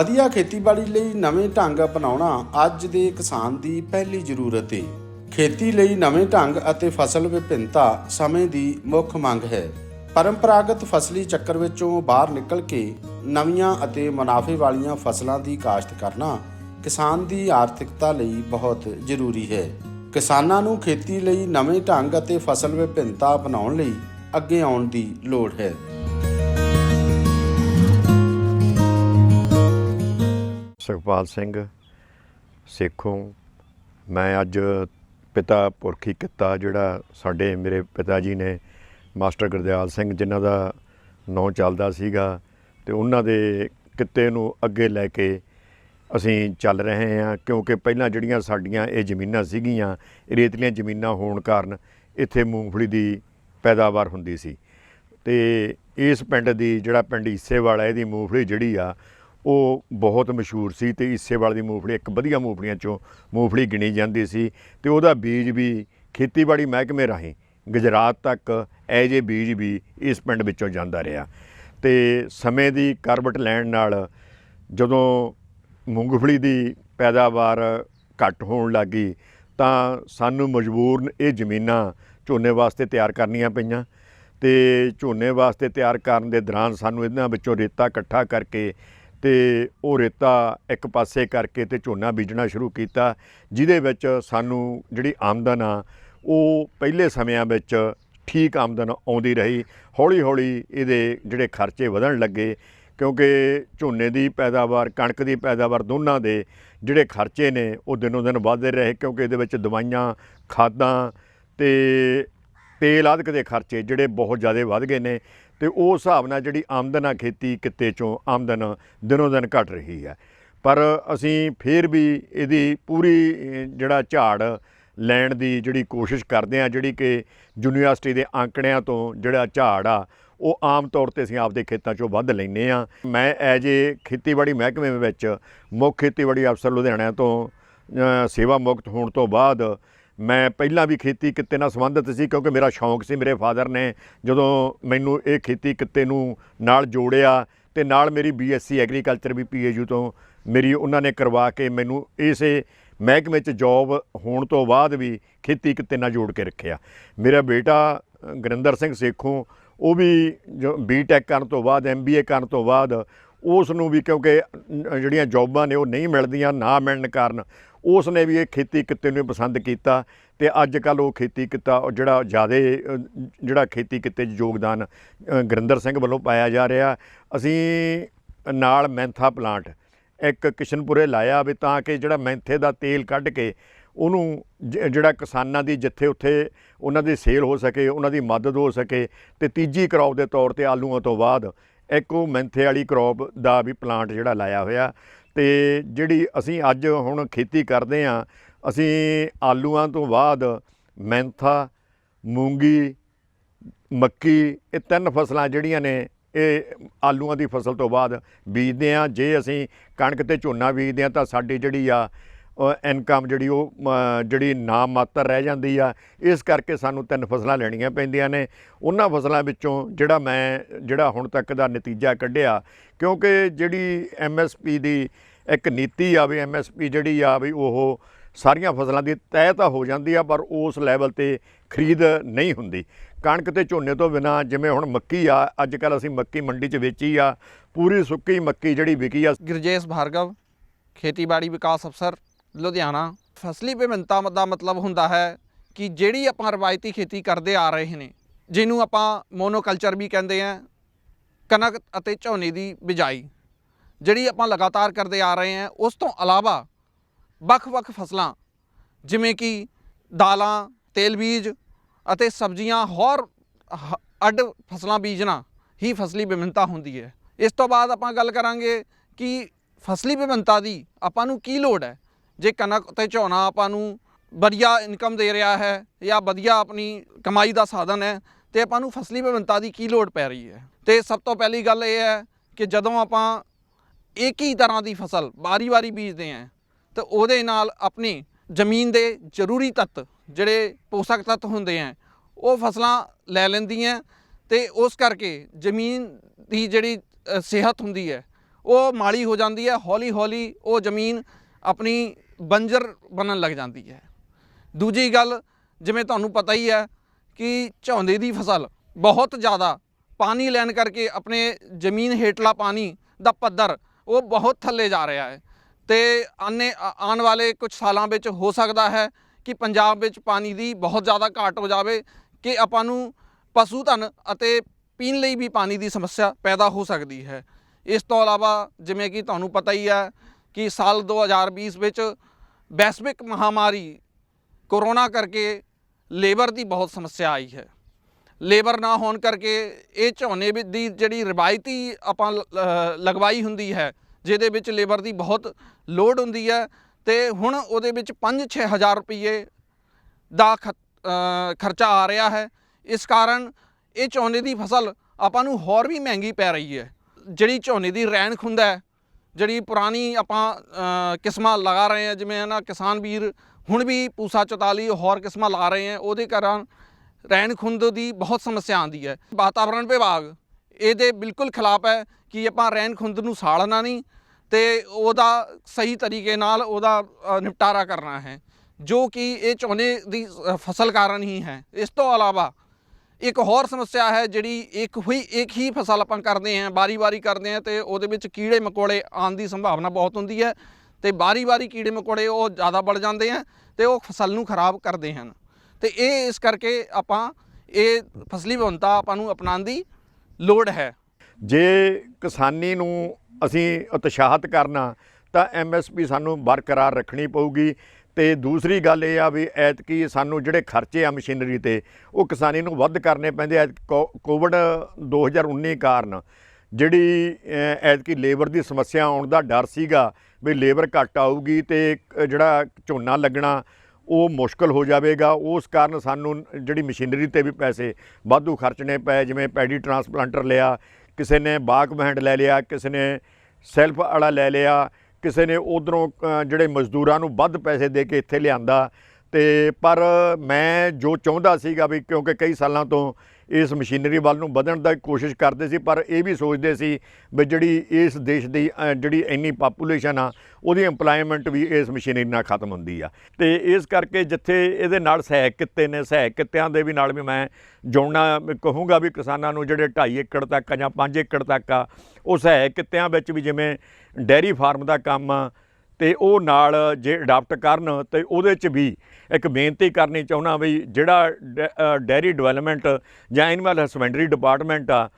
ਵਧੀਆ ਖੇਤੀਬਾੜੀ ਲਈ ਨਵੇਂ ਢੰਗ ਅਪਣਾਉਣਾ ਅੱਜ ਦੇ ਕਿਸਾਨ ਦੀ ਪਹਿਲੀ ਜ਼ਰੂਰਤ ਹੈ ਖੇਤੀ ਲਈ ਨਵੇਂ ਢੰਗ ਅਤੇ ਫਸਲ ਵਿਭਿੰਨਤਾ ਸਮੇਂ ਦੀ ਮੁੱਖ ਮੰਗ ਹੈ। ਪਰੰਪਰਾਗਤ ਫਸਲੀ ਚੱਕਰ ਵਿੱਚੋਂ ਬਾਹਰ ਨਿਕਲ ਕੇ ਨਵੀਆਂ ਅਤੇ ਮੁਨਾਫੇ ਵਾਲੀਆਂ ਫਸਲਾਂ ਦੀ ਕਾਸ਼ਤ ਕਰਨਾ ਕਿਸਾਨ ਦੀ ਆਰਥਿਕਤਾ ਲਈ ਬਹੁਤ ਜ਼ਰੂਰੀ ਹੈ। ਕਿਸਾਨਾਂ ਨੂੰ ਖੇਤੀ ਲਈ ਨਵੇਂ ਢੰਗ ਅਤੇ ਫਸਲ ਵਿਭਿੰਨਤਾ ਅਪਣਾਉਣ ਲਈ ਅੱਗੇ ਆਉਣ ਦੀ ਲੋੜ ਹੈ। ਸੁਖਪਾਲ ਸਿੰਘ ਸੇਖੋਂ। ਮੈਂ ਅੱਜ ਪਿਤਾ ਪੁਰਖੀ ਕਿੱਤਾ ਜਿਹੜਾ ਸਾਡੇ ਮੇਰੇ ਪਿਤਾ ਜੀ ਨੇ ਮਾਸਟਰ ਗੁਰਦਿਆਲ ਸਿੰਘ ਜਿਨ੍ਹਾਂ ਦਾ ਨਾਂ ਚੱਲਦਾ ਸੀਗਾ ਤੇ ਉਹਨਾਂ ਦੇ ਕਿੱਤੇ ਨੂੰ ਅੱਗੇ ਲੈ ਕੇ ਅਸੀਂ ਚੱਲ ਰਹੇ ਹਾਂ ਕਿਉਂਕਿ ਪਹਿਲਾਂ ਜਿਹੜੀਆਂ ਸਾਡੀਆਂ ਇਹ ਜ਼ਮੀਨਾਂ ਸੀਗੀਆਂ ਰੇਤਲੀਆਂ ਜ਼ਮੀਨਾਂ ਹੋਣ ਕਾਰਨ ਇੱਥੇ ਮੂੰਗਫਲੀ ਦੀ ਪੈਦਾਵਾਰ ਹੁੰਦੀ ਸੀ। ਤੇ ਇਸ ਪਿੰਡ ਦੀ ਜਿਹੜਾ ਪਿੰਡ ਈਸੇ ਵਾਲਾ ਇਹਦੀ ਮੂੰਗਫਲੀ ਜਿਹੜੀ ਆ ਉਹ ਬਹੁਤ ਮਸ਼ਹੂਰ ਸੀ ਤੇ ਈਸੇਵਾਲ ਦੀ ਮੂੰਗਫਲੀ, ਇੱਕ ਵਧੀਆ ਮੂੰਗਫਲੀਆਂ ਚੋਂ ਮੂੰਗਫਲੀ ਗਿਣੀ ਜਾਂਦੀ ਸੀ ਤੇ ਉਹਦਾ ਬੀਜ ਵੀ ਖੇਤੀਬਾੜੀ ਮਹਿਕਮੇ ਰਾਹੀਂ ਗੁਜਰਾਤ ਤੱਕ ਇਹ ਜੇ ਬੀਜ ਵੀ ਇਸ ਪਿੰਡ ਵਿੱਚੋਂ ਜਾਂਦਾ ਰਿਹਾ। ਤੇ ਸਮੇਂ ਦੀ ਕਰਵਟ ਲੈਣ ਨਾਲ ਜਦੋਂ ਮੂੰਗਫਲੀ ਦੀ ਪੈਦਾਵਾਰ ਘੱਟ ਹੋਣ ਲੱਗੀ ਤਾਂ ਸਾਨੂੰ ਮਜਬੂਰਨ ਇਹ ਜ਼ਮੀਨਾਂ ਝੋਨੇ ਵਾਸਤੇ ਤਿਆਰ ਕਰਨੀਆਂ ਪਈਆਂ ਤੇ ਝੋਨੇ ਵਾਸਤੇ ਤਿਆਰ ਕਰਨ ਦੇ ਦੌਰਾਨ ਸਾਨੂੰ ਇਹਨਾਂ ਵਿੱਚੋਂ ਰੇਤਾ ਇਕੱਠਾ ਕਰਕੇ ਤੇ ਉਹ ਰੇਤਾ ਇੱਕ ਪਾਸੇ ਕਰਕੇ ਤੇ ਝੋਨਾ ਬੀਜਣਾ ਸ਼ੁਰੂ ਕੀਤਾ, ਜਿਹਦੇ ਵਿੱਚ ਸਾਨੂੰ ਜਿਹੜੀ ਆਮਦਨ ਆ, ਉਹ ਪਹਿਲੇ ਸਮਿਆਂ ਵਿੱਚ ਠੀਕ ਆਮਦਨ ਆਉਂਦੀ ਰਹੀ। ਹੌਲੀ ਹੌਲੀ ਇਹਦੇ ਜਿਹੜੇ ਖਰਚੇ ਵਧਣ ਲੱਗੇ, ਕਿਉਂਕਿ ਝੋਨੇ ਦੀ ਪੈਦਾਵਾਰ, ਕਣਕ ਦੀ ਪੈਦਾਵਾਰ ਦੋਨਾਂ ਦੇ ਜਿਹੜੇ ਖਰਚੇ ਨੇ, ਉਹ ਦਿਨੋਂ ਦਿਨ ਵਧਦੇ ਰਹੇ, ਕਿਉਂਕਿ ਇਹਦੇ ਵਿੱਚ ਦਵਾਈਆਂ, ਖਾਦਾਂ ਤੇ ਤੇਲ ਆਦਿਕ ਦੇ ਖਰਚੇ ਜਿਹੜੇ ਬਹੁਤ ਜ਼ਿਆਦਾ ਵੱਧ ਗਏ ਨੇ। ਤੇ ਉਸ ਹਿਸਾਬ ਨਾਲ ਜਿਹੜੀ ਆਮਦਨ ਆ ਖੇਤੀ ਕਿੱਤੇ ਚੋਂ ਆਮਦਨ ਦਿਨੋ ਦਿਨ ਘਟ ਰਹੀ ਹੈ। ਪਰ ਅਸੀਂ ਫਿਰ ਵੀ ਇਹਦੀ ਪੂਰੀ ਜਿਹੜਾ ਝਾੜ ਲੈਣ ਦੀ ਜਿਹੜੀ ਕੋਸ਼ਿਸ਼ ਕਰਦੇ ਆ ਜਿਹੜੀ ਕਿ ਯੂਨੀਵਰਸਿਟੀ ਦੇ ਅੰਕੜਿਆਂ ਤੋਂ ਜਿਹੜਾ ਝਾੜ ਆ, ਉਹ ਆਮ ਤੌਰ ਤੇ ਅਸੀਂ ਆਪਦੇ ਖੇਤਾਂ 'ਚੋਂ ਵੱਧ ਲੈਂਦੇ ਆ ਮੈਂ ਐਜ ਏ ਖੇਤੀਬਾੜੀ ਮਹਿਕਮੇ ਵਿੱਚ ਮੁੱਖ ਖੇਤੀਬਾੜੀ ਅਫਸਰ ਲੁਧਿਆਣਾ ਤੋਂ ਸੇਵਾ ਮੁਕਤ ਹੋਣ ਤੋਂ ਬਾਅਦ ਮੈਂ ਪਹਿਲਾਂ ਵੀ ਖੇਤੀ ਕਿੱਤੇ ਨਾਲ ਸੰਬੰਧਿਤ ਸੀ ਕਿਉਂਕਿ ਮੇਰਾ ਸ਼ੌਂਕ ਸੀ ਮੇਰੇ ਫਾਦਰ ਨੇ ਜਦੋਂ ਮੈਨੂੰ ਇਹ ਖੇਤੀ ਕਿੱਤੇ ਨੂੰ ਨਾਲ ਜੋੜਿਆ ਤੇ ਨਾਲ ਮੇਰੀ ਬੀਐਸਸੀ ਐਗਰੀਕਲਚਰ ਵੀ ਪੀਏਯੂ ਤੋਂ ਮੇਰੀ ਉਹਨਾਂ ਨੇ ਕਰਵਾ ਕੇ ਮੈਨੂੰ ਇਸੇ ਮਹਿਕਮੇ 'ਚ ਜੌਬ ਹੋਣ ਤੋਂ ਬਾਅਦ ਵੀ ਖੇਤੀ ਕਿੱਤੇ ਨਾਲ ਜੋੜ ਕੇ ਰੱਖਿਆ। ਮੇਰਾ ਬੇਟਾ ਅ, ਗੁਰਿੰਦਰ ਸਿੰਘ ਸੇਖੋਂ ਉਹ ਵੀ ਜੋ ਬੀਟੈਕ ਕਰਨ ਤੋਂ ਬਾਅਦ ਐਮਬੀਏ ਕਰਨ ਤੋਂ ਬਾਅਦ ਉਸ ਨੂੰ ਵੀ ਕਿਉਂਕਿ ਜਿਹੜੀਆਂ ਜੌਬਾਂ ਨੇ ਉਹ ਨਹੀਂ ਮਿਲਦੀਆਂ ਨਾ ਮਿਲਣ ਕਾਰਨ ਉਸ ਨੇ ਵੀ ਇਹ ਖੇਤੀ ਕਿੱਤੇ ਨੂੰ ਪਸੰਦ ਕੀਤਾ ਤੇ ਅੱਜ ਕੱਲ ਉਹ ਖੇਤੀ ਕਿੱਤਾ ਜਿਹੜਾ ਜ਼ਿਆਦਾ ਜਿਹੜਾ ਖੇਤੀ ਕਿੱਤੇ 'ਚ ਯੋਗਦਾਨ ਅ, ਗੁਰਿੰਦਰ ਸਿੰਘ ਵੱਲੋਂ ਪਾਇਆ ਜਾ ਰਿਹਾ। ਅਸੀਂ ਨਾਲ ਮੈਂਥਾ ਪਲਾਂਟ ਇੱਕ ਕਿਸ਼ਨਪੁਰੇ ਲਾਇਆ ਵੀ ਤਾਂ ਕਿ ਜਿਹੜਾ ਮੈਂਥੇ ਦਾ ਤੇਲ ਕੱਢ ਕੇ ਉਹਨੂੰ ਜ- ਜਿਹੜਾ ਕਿਸਾਨਾਂ ਦੀ ਜਿੱਥੇ ਉੱਥੇ ਉਹਨਾਂ ਦੀ ਸੇਲ ਹੋ ਸਕੇ ਉਹਨਾਂ ਦੀ ਮਦਦ ਹੋ ਸਕੇ ਤੇ ਤੀਜੀ ਕ੍ਰੌਪ ਦੇ ਤੌਰ ਤੇ ਆਲੂਆਂ ਤੋਂ ਬਾਅਦ ਇੱਕ ਉਹ ਮੈਂਥੇ ਵਾਲੀ ਕ੍ਰੌਪ ਦਾ ਵੀ ਪਲਾਂਟ ਜਿਹੜਾ ਲਾਇਆ ਹੋਇਆ। ਤੇ ਜਿਹੜੀ ਅਸੀਂ ਅੱਜ ਹੁਣ ਖੇਤੀ ਕਰਦੇ ਆ ਅਸੀਂ ਆਲੂਆਂ ਤੋਂ ਬਾਅਦ ਮੈਂਥਾ, ਮੂੰਗੀ, ਮੱਕੀ, ਇਹ ਤਿੰਨ ਫਸਲਾਂ ਜਿਹੜੀਆਂ ਨੇ, ਇਹ ਆਲੂਆਂ ਦੀ ਫਸਲ ਤੋਂ ਬਾਅਦ ਬੀਜਦੇ ਆ ਜੇ ਅਸੀਂ ਕਣਕ ਤੇ ਝੋਨਾ ਬੀਜਦੇ ਆ ਤਾਂ ਸਾਡੀ ਜਿਹੜੀ ਆ ਇਨਕਮ ਜਿਹੜੀ ਉਹ ਜਿਹੜੀ ਨਾਮ ਮਾਤਰ ਰਹਿ ਜਾਂਦੀ ਆ, ਇਸ ਕਰਕੇ ਸਾਨੂੰ ਤਿੰਨ ਫਸਲਾਂ ਲੈਣੀਆਂ ਪੈਂਦੀਆਂ ਨੇ। ਉਹਨਾਂ ਫਸਲਾਂ ਵਿੱਚੋਂ ਜਿਹੜਾ ਮੈਂ, ਜਿਹੜਾ ਹੁਣ ਤੱਕ ਦਾ ਨਤੀਜਾ ਕੱਢਿਆ, ਕਿਉਂਕਿ ਜਿਹੜੀ ਐਮਐਸਪੀ ਦੀ ਇੱਕ ਨੀਤੀ ਆ ਵੀ ਐਮਐਸਪੀ ਜਿਹੜੀ ਆ ਵੀ ਉਹ ਸਾਰੀਆਂ ਫਸਲਾਂ ਦੀ ਤੈਅ ਤਾਂ ਹੋ ਜਾਂਦੀ ਆ, ਪਰ ਉਸ ਲੈਵਲ ਤੇ ਖਰੀਦ ਨਹੀਂ ਹੁੰਦੀ। ਕਣਕ ਤੇ ਝੋਨੇ ਤੋਂ ਬਿਨਾ ਜਿਵੇਂ ਹੁਣ ਮੱਕੀ ਆ ਅੱਜ ਕੱਲ ਅਸੀਂ ਮੱਕੀ ਮੰਡੀ 'ਚ ਵੇਚੀ ਆ, ਪੂਰੀ ਸੁੱਕੀ ਮੱਕੀ ਜਿਹੜੀ ਵਿਕੀ ਆ। ਗੁਰਜੇਸ਼ ਭਾਰਗਵ, ਖੇਤੀਬਾੜੀ ਵਿਕਾਸ ਅਫਸਰ। ਲੁਧਿਆਣਾ। ਫਸਲੀ ਵਿਭਿੰਨਤਾ ਦਾ ਮਤਲਬ ਹੁੰਦਾ ਹੈ ਕਿ ਜਿਹੜੀ ਆਪਾਂ ਰਵਾਇਤੀ ਖੇਤੀ ਕਰਦੇ ਆ ਰਹੇ ਨੇ, ਜਿਹਨੂੰ ਆਪਾਂ ਮੋਨੋਕਲਚਰ ਵੀ ਕਹਿੰਦੇ ਆ, ਕਣਕ ਅਤੇ ਝੋਨੇ ਦੀ ਬਿਜਾਈ, ਜਿਹੜੀ ਆਪਾਂ ਲਗਾਤਾਰ ਕਰਦੇ ਆ ਰਹੇ ਹਾਂ ਉਸ ਤੋਂ ਇਲਾਵਾ ਵੱਖ-ਵੱਖ ਫਸਲਾਂ, ਜਿਵੇਂ ਕਿ ਦਾਲਾਂ, ਤੇਲ ਬੀਜ ਅਤੇ ਸਬਜ਼ੀਆਂ, ਹੋਰ ਹ- ਅੱਡ ਫਸਲਾਂ ਬੀਜਣਾ ਹੀ ਫਸਲੀ ਵਿਭਿੰਨਤਾ ਹੁੰਦੀ ਹੈ। ਇਸ ਤੋਂ ਬਾਅਦ ਆਪਾਂ ਗੱਲ ਕਰਾਂਗੇ ਕਿ ਫਸਲੀ ਵਿਭਿੰਨਤਾ ਦੀ ਆਪਾਂ ਨੂੰ ਕੀ ਲੋੜ ਹੈ? ਜੇ ਕਣਕ ਤੇ ਝੋਨਾ ਆਪਾਂ ਨੂੰ ਵਧੀਆ ਇਨਕਮ ਦੇ ਰਿਹਾ ਹੈ ਜਾਂ ਵਧੀਆ ਆਪਣੀ ਕਮਾਈ ਦਾ ਸਾਧਨ ਹੈ ਤੇ ਆਪਾਂ ਨੂੰ ਫਸਲੀ ਵਿਭਿੰਨਤਾ ਦੀ ਕੀ ਲੋੜ ਪੈ ਰਹੀ ਹੈ? ਤੇ ਸਭ ਤੋਂ ਪਹਿਲੀ ਗੱਲ ਇਹ ਹੈ ਕਿ ਜਦੋਂ ਆਪਾਂ ਇੱਕ ਹੀ ਤਰ੍ਹਾਂ ਦੀ ਫਸਲ ਵਾਰੀ-ਵਾਰੀ ਬੀਜਦੇ ਹਾਂ, ਤੇ ਉਹਦੇ ਨਾਲ ਆਪਣੀ ਜ਼ਮੀਨ ਦੇ ਜ਼ਰੂਰੀ ਤੱਤ ਜਿਹੜੇ ਪੋਸ਼ਕ ਤੱਤ ਹੁੰਦੇ ਆ ਉਹ ਫਸਲਾਂ ਲੈ ਲੈਂਦੀਆਂ ਤੇ ਉਸ ਕਰਕੇ ਜ਼ਮੀਨ ਦੀ ਜਿਹੜੀ ਸਿਹਤ ਹੁੰਦੀ ਹੈ, ਉਹ ਮਾੜੀ ਹੋ ਜਾਂਦੀ ਹੈ ਹੌਲੀ ਹੌਲੀ ਉਹ ਜ਼ਮੀਨ ਆਪਣੀ ਬੰਜਰ ਬਣਨ ਲੱਗ ਜਾਂਦੀ ਹੈ। ਦੂਜੀ ਗੱਲ, ਜਿਵੇਂ ਤੁਹਾਨੂੰ ਪਤਾ ਹੀ ਹੈ ਕਿ ਝੋਨੇ ਦੀ ਫਸਲ ਬਹੁਤ ਜ਼ਿਆਦਾ ਪਾਣੀ ਲੈਣ ਕਰਕੇ ਆਪਣੇ ਜ਼ਮੀਨ ਹੇਠਲਾ ਪਾਣੀ ਦਾ ਪੱਧਰ ਉਹ ਬਹੁਤ ਥੱਲੇ ਜਾ ਰਿਹਾ ਹੈ। ਤੇ ਆਨੇ ਆਉਣ ਵਾਲੇ ਕੁਝ ਸਾਲਾਂ ਵਿੱਚ ਹੋ ਸਕਦਾ ਹੈ ਕਿ ਪੰਜਾਬ ਵਿੱਚ ਪਾਣੀ ਦੀ ਬਹੁਤ ਜ਼ਿਆਦਾ ਘਾਟ ਹੋ ਜਾਵੇ ਕਿ ਆਪਾਂ ਨੂੰ ਪਸ਼ੂ ਧਨ ਅਤੇ ਪੀਣ ਲਈ ਵੀ ਪਾਣੀ ਦੀ ਸਮੱਸਿਆ ਪੈਦਾ ਹੋ ਸਕਦੀ ਹੈ। ਇਸ ਤੋਂ ਇਲਾਵਾ ਜਿਵੇਂ ਕਿ ਤੁਹਾਨੂੰ ਪਤਾ ਹੀ ਹੈ ਕਿ ਸਾਲ 2020 ਵਿੱਚ ਵੈਸ਼ਵਿਕ ਮਹਾਮਾਰੀ ਕੋਰੋਨਾ ਕਰਕੇ ਲੇਬਰ ਦੀ ਬਹੁਤ ਸਮੱਸਿਆ ਆਈ ਹੈ। ਲੇਬਰ ਨਾ ਹੋਣ ਕਰਕੇ ਇਹ ਝੋਨੇ ਵੀ ਦੀ ਜਿਹੜੀ ਰਵਾਇਤੀ ਆਪਾਂ ਲ- ਲਗਵਾਈ ਹੁੰਦੀ ਹੈ, ਜਿਹਦੇ ਵਿੱਚ ਲੇਬਰ ਦੀ ਬਹੁਤ ਲੋਡ ਹੁੰਦੀ ਹੈ ਤੇ ਹੁਣ ਉਹਦੇ ਵਿੱਚ 5-6 ਹਜ਼ਾਰ ਰੁਪਏ ਦਾ ਖ- ਖਰਚਾ ਆ ਰਿਹਾ ਹੈ। ਇਸ ਕਾਰਨ ਇਹ ਝੋਨੇ ਦੀ ਫਸਲ ਆਪਾਂ ਨੂੰ ਹੋਰ ਵੀ ਮਹਿੰਗੀ ਪੈ ਰਹੀ ਹੈ। ਜਿਹੜੀ ਝੋਨੇ ਦੀ ਰੈਣ ਖੁੰਦਾ ਹੈ ਜਿਹੜੀ ਪੁਰਾਣੀ ਆਪਾਂ ਕਿਸਮਾਂ ਲਗਾ ਰਹੇ ਹਾਂ, ਜਿਵੇਂ ਨਾ ਕਿਸਾਨ ਵੀਰ ਹੁਣ ਵੀ ਪੂਸਾ 44 ਹੋਰ ਕਿਸਮਾਂ ਲਾ ਰਹੇ ਹੈ, ਉਹਦੇ ਕਾਰਨ ਰਹਿਣ ਖੁੰਦ ਦੀ ਬਹੁਤ ਸਮੱਸਿਆ ਆਉਂਦੀ ਹੈ। ਵਾਤਾਵਰਣ ਵਿਭਾਗ ਇਹਦੇ ਬਿਲਕੁਲ ਖਿਲਾਫ ਹੈ ਕਿ ਆਪਾਂ ਰਹਿਣ ਖੁੰਦ ਨੂੰ ਸਾੜਨਾ ਨਹੀਂ ਤੇ ਉਹਦਾ ਸਹੀ ਤਰੀਕੇ ਨਾਲ ਉਹਦਾ ਨਿਪਟਾਰਾ ਕਰਨਾ ਹੈ, ਜੋ ਕਿ ਇਹ ਝੋਨੇ ਦੀ ਫਸਲ ਕਾਰਨ ਹੀ ਹੈ। ਇਸ ਤੋਂ ਇਲਾਵਾ ਇੱਕ ਹੋਰ ਸਮੱਸਿਆ ਹੈ ਜਿਹੜੀ ਇੱਕ ਹੀ ਇੱਕ ਹੀ ਫਸਲ ਆਪਾਂ ਕਰਦੇ ਹਾਂ ਬਾਰੀ-ਬਾਰੀ ਕਰਦੇ ਹਾਂ ਤੇ ਉਹਦੇ ਵਿੱਚ ਕੀੜੇ ਮਕੌੜੇ ਆਉਣ ਦੀ ਸੰਭਾਵਨਾ ਬਹੁਤ ਹੁੰਦੀ ਹੈ ਤੇ ਬਾਰੀ-ਬਾਰੀ ਕੀੜੇ ਮਕੌੜੇ ਉਹ ਜ਼ਿਆਦਾ ਵੱਧ ਜਾਂਦੇ ਆ ਤੇ ਉਹ ਫਸਲ ਨੂੰ ਖਰਾਬ ਕਰਦੇ ਹਨ। ਤੇ ਇਹ ਇਸ ਕਰਕੇ ਆਪਾਂ ਇਹ ਫਸਲੀ ਵਿਭਿੰਨਤਾ ਆਪਾਂ ਨੂੰ ਅਪਣਾਉਣ ਦੀ ਲੋੜ ਹੈ। ਜੇ ਕਿਸਾਨੀ ਨੂੰ ਅਸੀਂ ਉਤਸ਼ਾਹਿਤ ਕਰਨਾ ਤਾਂ ਐਮਐਸਪੀ ਸਾਨੂੰ ਬਰਕਰਾਰ ਰੱਖਣੀ ਪਊਗੀ। ਤੇ ਦੂਸਰੀ ਗੱਲ ਇਹ ਆ ਵੀ ਐਤਕੀ ਸਾਨੂੰ ਜਿਹੜੇ ਖਰਚੇ ਆ ਮਸ਼ੀਨਰੀ ਤੇ, ਉਹ ਕਿਸਾਨੀ ਨੂੰ ਵੱਧ ਕਰਨੇ ਪੈਂਦੇ ਆ। ਕੋਵਿਡ 2019 ਕਾਰਨ ਜਿਹੜੀ ਐਤਕੀ ਲੇਬਰ ਦੀ ਸਮੱਸਿਆ ਆਉਣ ਦਾ ਡਰ ਸੀਗਾ ਵੀ ਲੇਬਰ ਘੱਟ ਆਊਗੀ ਤੇ ਜਿਹੜਾ ਝੋਨਾ ਲੱਗਣਾ, ਉਹ ਮੁਸ਼ਕਲ ਹੋ ਜਾਵੇਗਾ। ਉਸ ਕਾਰਨ ਸਾਨੂੰ ਜਿਹੜੀ ਮਸ਼ੀਨਰੀ ਤੇ ਵੀ ਪੈਸੇ ਵਾਧੂ ਖਰਚਣੇ ਪਏ, ਜਿਵੇਂ ਪੈਡੀ ਟਰਾਂਸਪਲਾਂਟਰ ਲਿਆ, ਕਿਸੇ ਨੇ ਬਾਗ ਬੈਂਡ ਲੈ ਲਿਆ, ਕਿਸੇ ਨੇ ਸੈਲਫ ਵਾਲਾ ਲੈ ਲਿਆ ਕਿਸੇ ਨੇ ਉਧਰੋਂ ਜਿਹੜੇ ਮਜ਼ਦੂਰਾਂ ਨੂੰ ਵੱਧ ਪੈਸੇ ਦੇ ਕੇ ਇੱਥੇ ਲਿਆਂਦਾ ਤੇ ਪਰ ਮੈਂ ਜੋ ਚਾਹੁੰਦਾ ਸੀਗਾ ਵੀ ਕਿਉਂਕਿ ਕਈ ਸਾਲਾਂ ਤੋਂ ਇਸ ਮਸ਼ੀਨਰੀ ਵੱਲ ਨੂੰ ਵਧਣ ਦਾ ਕੋਸ਼ਿਸ਼ ਕਰਦੇ ਸੀ, ਪਰ ਇਹ ਵੀ ਸੋਚਦੇ ਸੀ ਵੀ ਜਿਹੜੀ ਇਸ ਦੇਸ਼ ਦੀ ਜਿਹੜੀ ਇੰਨੀ ਪਾਪੂਲੇਸ਼ਨ ਆ, ਉਹਦੀ ਏਮਪਲੋਇਮੈਂਟ ਵੀ ਇਸ ਮਸ਼ੀਨਰੀ ਨਾਲ ਖਤਮ ਹੁੰਦੀ ਆ। ਤੇ ਇਸ ਕਰਕੇ ਜਿੱਥੇ ਇਹਦੇ ਨਾਲ ਸਹਾਇਕ ਕਿੱਤੇ ਨੇ, ਸਹਾਇਕ ਕਿੱਤਿਆਂ ਦੇ ਵੀ ਨਾਲ ਵੀ ਮੈਂ ਜੋੜਨਾ ਕਹੂੰਗਾ ਵੀ ਕਿਸਾਨਾਂ ਨੂੰ ਜਿਹੜੇ 2.5 ਏਕੜ ਤੱਕ ਆ ਜਾਂ 5 ਏਕੜ ਤੱਕ ਆ, ਉਹ ਸਹਾਇਕ ਕਿੱਤਿਆਂ ਵਿੱਚ ਵੀ ਜਿਵੇਂ ਡੈਰੀ ਫਾਰਮ ਦਾ ਕੰਮ ਆ, ਤੇ ਉਹ ਨਾਲ ਜੇ ਅਡਾਪਟ ਕਰਨ ਤੇ ਉਹਦੇ 'ਚ ਵੀ ਇੱਕ ਬੇਨਤੀ ਕਰਨੀ ਚਾਹੁੰਦਾ ਵੀ ਜਿਹੜਾ ਡੈ- ਅ, ਡੈਰੀ ਡਿਵੈਲਪਮੈਂਟ ਜਾਂ ਐਨੀਮਲ ਹਸਬੈਂਡਰੀ ਡਿਪਾਰਟਮੈਂਟ ਆ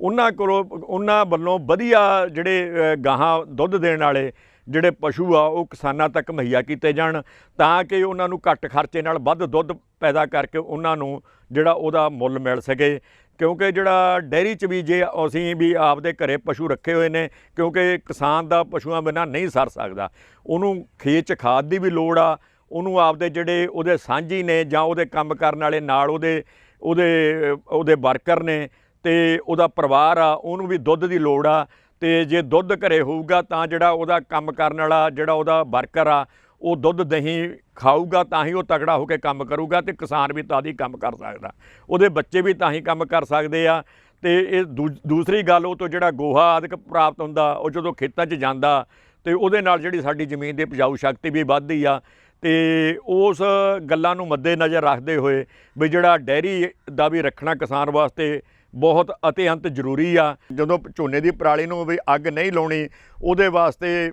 ਉਹਨਾਂ ਕੋਲੋਂ ਉਹਨਾਂ ਵੱਲੋਂ ਵਧੀਆ ਜਿਹੜੇ ਗਾਹਾਂ ਦੁੱਧ ਦੇਣ ਵਾਲੇ ਜਿਹੜੇ ਪਸ਼ੂ ਆ ਉਹ ਕਿਸਾਨਾਂ ਤੱਕ ਮੁਹੱਈਆ ਕੀਤੇ ਜਾਣ ਤਾਂ ਕਿ ਉਹਨਾਂ ਨੂੰ ਘੱਟ ਖਰਚੇ ਨਾਲ ਵੱਧ ਦੁੱਧ ਪੈਦਾ ਕਰਕੇ ਉਹਨਾਂ ਨੂੰ ਜਿਹੜਾ ਉਹਦਾ ਮੁੱਲ ਮਿਲ ਸਕੇ। ਕਿਉਂਕਿ ਜਿਹੜਾ ਡੈਰੀ 'ਚ ਵੀ ਜੇ ਅਸੀਂ ਵੀ ਆਪਦੇ ਘਰੇ ਪਸ਼ੂ ਰੱਖੇ ਹੋਏ ਨੇ ਕਿਉਂਕਿ ਕਿਸਾਨ ਦਾ ਪਸ਼ੂਆਂ ਬਿਨਾਂ ਨਹੀਂ ਸਰ ਸਕਦਾ। ਉਹਨੂੰ ਖੇਤ 'ਚ ਖਾਦ ਦੀ ਵੀ ਲੋੜ ਆ ਉਹਨੂੰ ਆਪਦੇ ਜਿਹੜੇ ਉਹਦੇ ਸਾਂਝੀ ਨੇ ਜਾਂ ਉਹਦੇ ਕੰਮ ਕਰਨ ਵਾਲੇ ਨਾਲ ਉਹਦੇ ਉਹਦੇ ਉਹਦੇ ਵਰਕਰ ਨੇ ਤੇ ਉਹਦਾ ਪਰਿਵਾਰ ਆ, ਉਹਨੂੰ ਵੀ ਦੁੱਧ ਦੀ ਲੋੜ ਆ ਤੇ ਜੇ ਦੁੱਧ ਘਰੇ ਹੋਊਗਾ ਤਾਂ ਜਿਹੜਾ ਉਹਦਾ ਕੰਮ ਕਰਨ ਵਾਲਾ, ਜਿਹੜਾ ਉਹਦਾ ਵਰਕਰ ਆ, ਉਹ ਦੁੱਧ ਦਹੀਂ ਖਾਊਗਾ ਤਾਂ ਹੀ ਉਹ ਤਗੜਾ ਹੋ ਕੇ ਕੰਮ ਕਰੂਗਾ ਤੇ ਕਿਸਾਨ ਵੀ ਤਾਂ ਹੀ ਕੰਮ ਕਰ ਸਕਦਾ। ਉਹਦੇ ਬੱਚੇ ਵੀ ਤਾਂ ਹੀ ਕੰਮ ਕਰ ਸਕਦੇ ਆ ਤੇ ਇਹ ਦੂ- ਦੂਸਰੀ ਗੱਲ ਉਹ ਤੋਂ ਜਿਹੜਾ ਗੋਹਾ ਆਦਿਕ ਪ੍ਰਾਪਤ ਹੁੰਦਾ, ਉਹ ਜਦੋਂ ਖੇਤਾਂ 'ਚ ਜਾਂਦਾ ਤੇ ਉਹਦੇ ਨਾਲ ਜਿਹੜੀ ਸਾਡੀ ਜ਼ਮੀਨ ਦੀ ਉਪਜਾਊ ਸ਼ਕਤੀ ਵੀ ਵੱਧਦੀ ਆ ਤੇ ਉਸ ਗੱਲਾਂ ਨੂੰ ਮੱਦੇ ਨਜ਼ਰ ਰੱਖਦੇ ਹੋਏ ਵੀ ਜਿਹੜਾ ਡੈਰੀ ਦਾ ਵੀ ਰੱਖਣਾ ਕਿਸਾਨ ਵਾਸਤੇ ਬਹੁਤ ਅਤਿਅੰਤ ਜ਼ਰੂਰੀ ਆ। ਜਦੋਂ ਝੋਨੇ ਦੀ ਪਰਾਲੀ ਨੂੰ ਵੀ ਅੱਗ ਨਹੀਂ ਲਾਉਣੀ, ਉਹਦੇ ਵਾਸਤੇ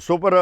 ਸੁਪਰ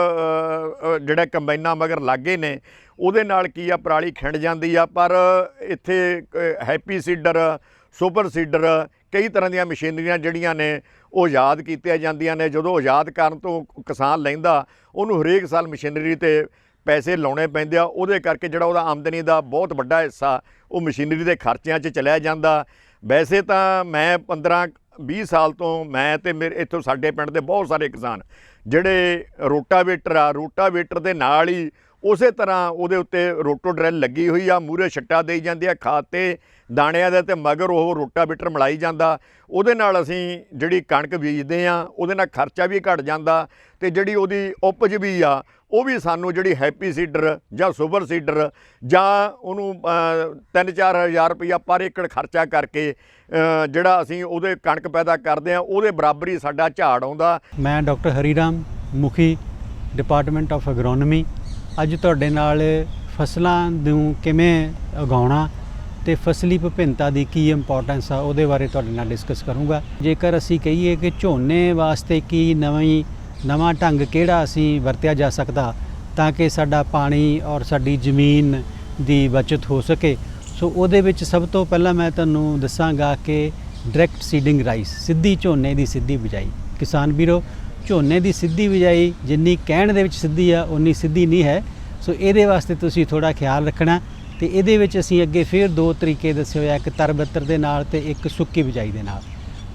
ਜਿਹੜਾ ਕੰਬਾਈਨਾਂ ਮਗਰ ਲੱਗੇ ਨੇ, ਉਹਦੇ ਨਾਲ ਕੀ ਆ, ਪਰਾਲੀ ਖਿੰਡ ਜਾਂਦੀ ਆ। ਪਰ ਇੱਥੇ ਹੈਪੀ ਸੀਡਰ, ਸੁਪਰ ਸੀਡਰ, ਕਈ ਤਰ੍ਹਾਂ ਦੀਆਂ ਮਸ਼ੀਨਰੀਆਂ ਜਿਹੜੀਆਂ ਨੇ, ਉਹ ਆਜ਼ਾਦ ਕੀਤੀਆਂ ਜਾਂਦੀਆਂ ਨੇ। ਜਦੋਂ ਆਜ਼ਾਦ ਕਰਨ ਤੋਂ ਕਿਸਾਨ ਲੈਂਦਾ, ਉਹਨੂੰ ਹਰੇਕ ਸਾਲ ਮਸ਼ੀਨਰੀ ਤੇ ਪੈਸੇ ਲਾਉਣੇ ਪੈਂਦੇ ਆ, ਉਹਦੇ ਕਰਕੇ ਜਿਹੜਾ ਉਹਦਾ ਆਮਦਨੀ ਦਾ ਬਹੁਤ ਵੱਡਾ ਹਿੱਸਾ ਉਹ ਮਸ਼ੀਨਰੀ ਦੇ ਖਰਚਿਆਂ 'ਚ ਚਲਿਆ ਜਾਂਦਾ। ਵੈਸੇ ਤਾਂ ਮੈਂ 15 20 ਸਾਲ ਤੋਂ ਮੈਂ ਤੇ ਮੇਰੇ ਇੱਥੋਂ ਸਾਡੇ ਪਿੰਡ ਦੇ ਬਹੁਤ ਸਾਰੇ ਕਿਸਾਨ, ਜਿਹੜੇ ਰੋਟਾਵੇਟਰ ਆ, ਰੋਟਾਵੇਟਰ ਦੇ ਨਾਲ ਹੀ ਉਸੇ ਤਰ੍ਹਾਂ ਉਹਦੇ ਉੱਤੇ ਰੋਟੋ ਡਰੈਲ ਲੱਗੀ ਹੋਈ ਆ ਮੂਰੇ ਛੱਟਾ ਦੇਈ ਜਾਂਦੀ ਆ ਖਾਦ ਤੇ ਦਾਣਿਆਂ ਦੇ ਤੇ ਮਗਰ ਉਹ ਰੋਟਾਵੀਟਰ ਮਲਾਈ ਜਾਂਦਾ। ਉਹਦੇ ਨਾਲ ਅਸੀਂ ਜਿਹੜੀ ਕਣਕ ਬੀਜਦੇ ਆ ਉਹਦੇ ਨਾਲ ਖਰਚਾ ਵੀ ਘਟ ਜਾਂਦਾ ਤੇ ਜਿਹੜੀ ਉਹਦੀ ਉਪਜ ਵੀ ਆ, ਉਹ ਵੀ ਸਾਨੂੰ ਜਿਹੜੀ ਹੈਪੀ ਸੀਡਰ ਜਾਂ ਸੁਪਰ ਸੀਡਰ ਜਾਂ ਉਹਨੂੰ 3-4000 ਰੁਪਇਆ ਪਰ ਏਕੜ ਖਰਚਾ ਕਰਕੇ ਜਿਹੜਾ ਅਸੀਂ ਉਹਦੇ ਕਣਕ ਪੈਦਾ ਕਰਦੇ ਆ ਉਹਦੇ ਬਰਾਬਰੀ ਸਾਡਾ ਝਾੜ ਆਉਂਦਾ। ਮੈਂ ਡਾਕਟਰ ਹਰੀਰਾਮ ਮੁਖੀ, ਡਿਪਾਰਟਮੈਂਟ ਆਫ ਐਗਰੋਨਮੀ। ਅੱਜ ਤੁਹਾਡੇ ਨਾਲ ਫਸਲਾਂ ਨੂੰ ਕਿਵੇਂ ਉਗਾਉਣਾ ਤੇ ਫਸਲੀ ਵਿਭਿੰਨਤਾ ਦੀ ਕੀ ਇੰਪੋਰਟੈਂਸ ਆ, ਉਹਦੇ ਬਾਰੇ ਤੁਹਾਡੇ ਨਾਲ ਡਿਸਕਸ ਕਰੂੰਗਾ। ਜੇਕਰ ਅਸੀਂ ਕਹੀਏ ਕਿ ਝੋਨੇ ਵਾਸਤੇ ਕੀ ਨਵੀਂ, ਨਵਾਂ ਢੰਗ ਕਿਹੜਾ ਅਸੀਂ ਵਰਤਿਆ ਜਾ ਸਕਦਾ, ਤਾਂ ਕਿ ਸਾਡਾ ਪਾਣੀ ਔਰ ਸਾਡੀ ਜ਼ਮੀਨ ਦੀ ਬਚਤ ਹੋ ਸਕੇ, ਸੋ ਉਹਦੇ ਵਿੱਚ ਸਭ ਤੋਂ ਪਹਿਲਾਂ ਮੈਂ ਤੁਹਾਨੂੰ ਦੱਸਾਂਗਾ ਕਿ ਡਾਇਰੈਕਟ ਸੀਡਿੰਗ ਰਾਈਸ ਸਿੱਧੀ ਝੋਨੇ ਦੀ ਸਿੱਧੀ ਬਿਜਾਈ। ਕਿਸਾਨ ਵੀਰੋ, ਝੋਨੇ ਦੀ ਸਿੱਧੀ ਬਿਜਾਈ ਜਿੰਨੀ ਕਹਿਣ ਦੇ ਵਿੱਚ ਸਿੱਧੀ ਆ ਉਨੀ ਸਿੱਧੀ ਨਹੀਂ ਹੈ। ਸੋ ਇਹਦੇ ਵਾਸਤੇ ਤੁਸੀਂ ਥੋੜਾ ਖਿਆਲ ਰੱਖਣਾ। ਤੇ ਇਹਦੇ ਵਿੱਚ ਅਸੀਂ ਅੱਗੇ ਫਿਰ ਦੋ ਤਰੀਕੇ ਦੱਸੇ ਹੋਏ ਆ, ਇੱਕ ਤਰਬੱਤਰ ਦੇ ਨਾਲ ਤੇ ਇੱਕ ਸੁੱਕੀ ਬਿਜਾਈ ਦੇ ਨਾਲ।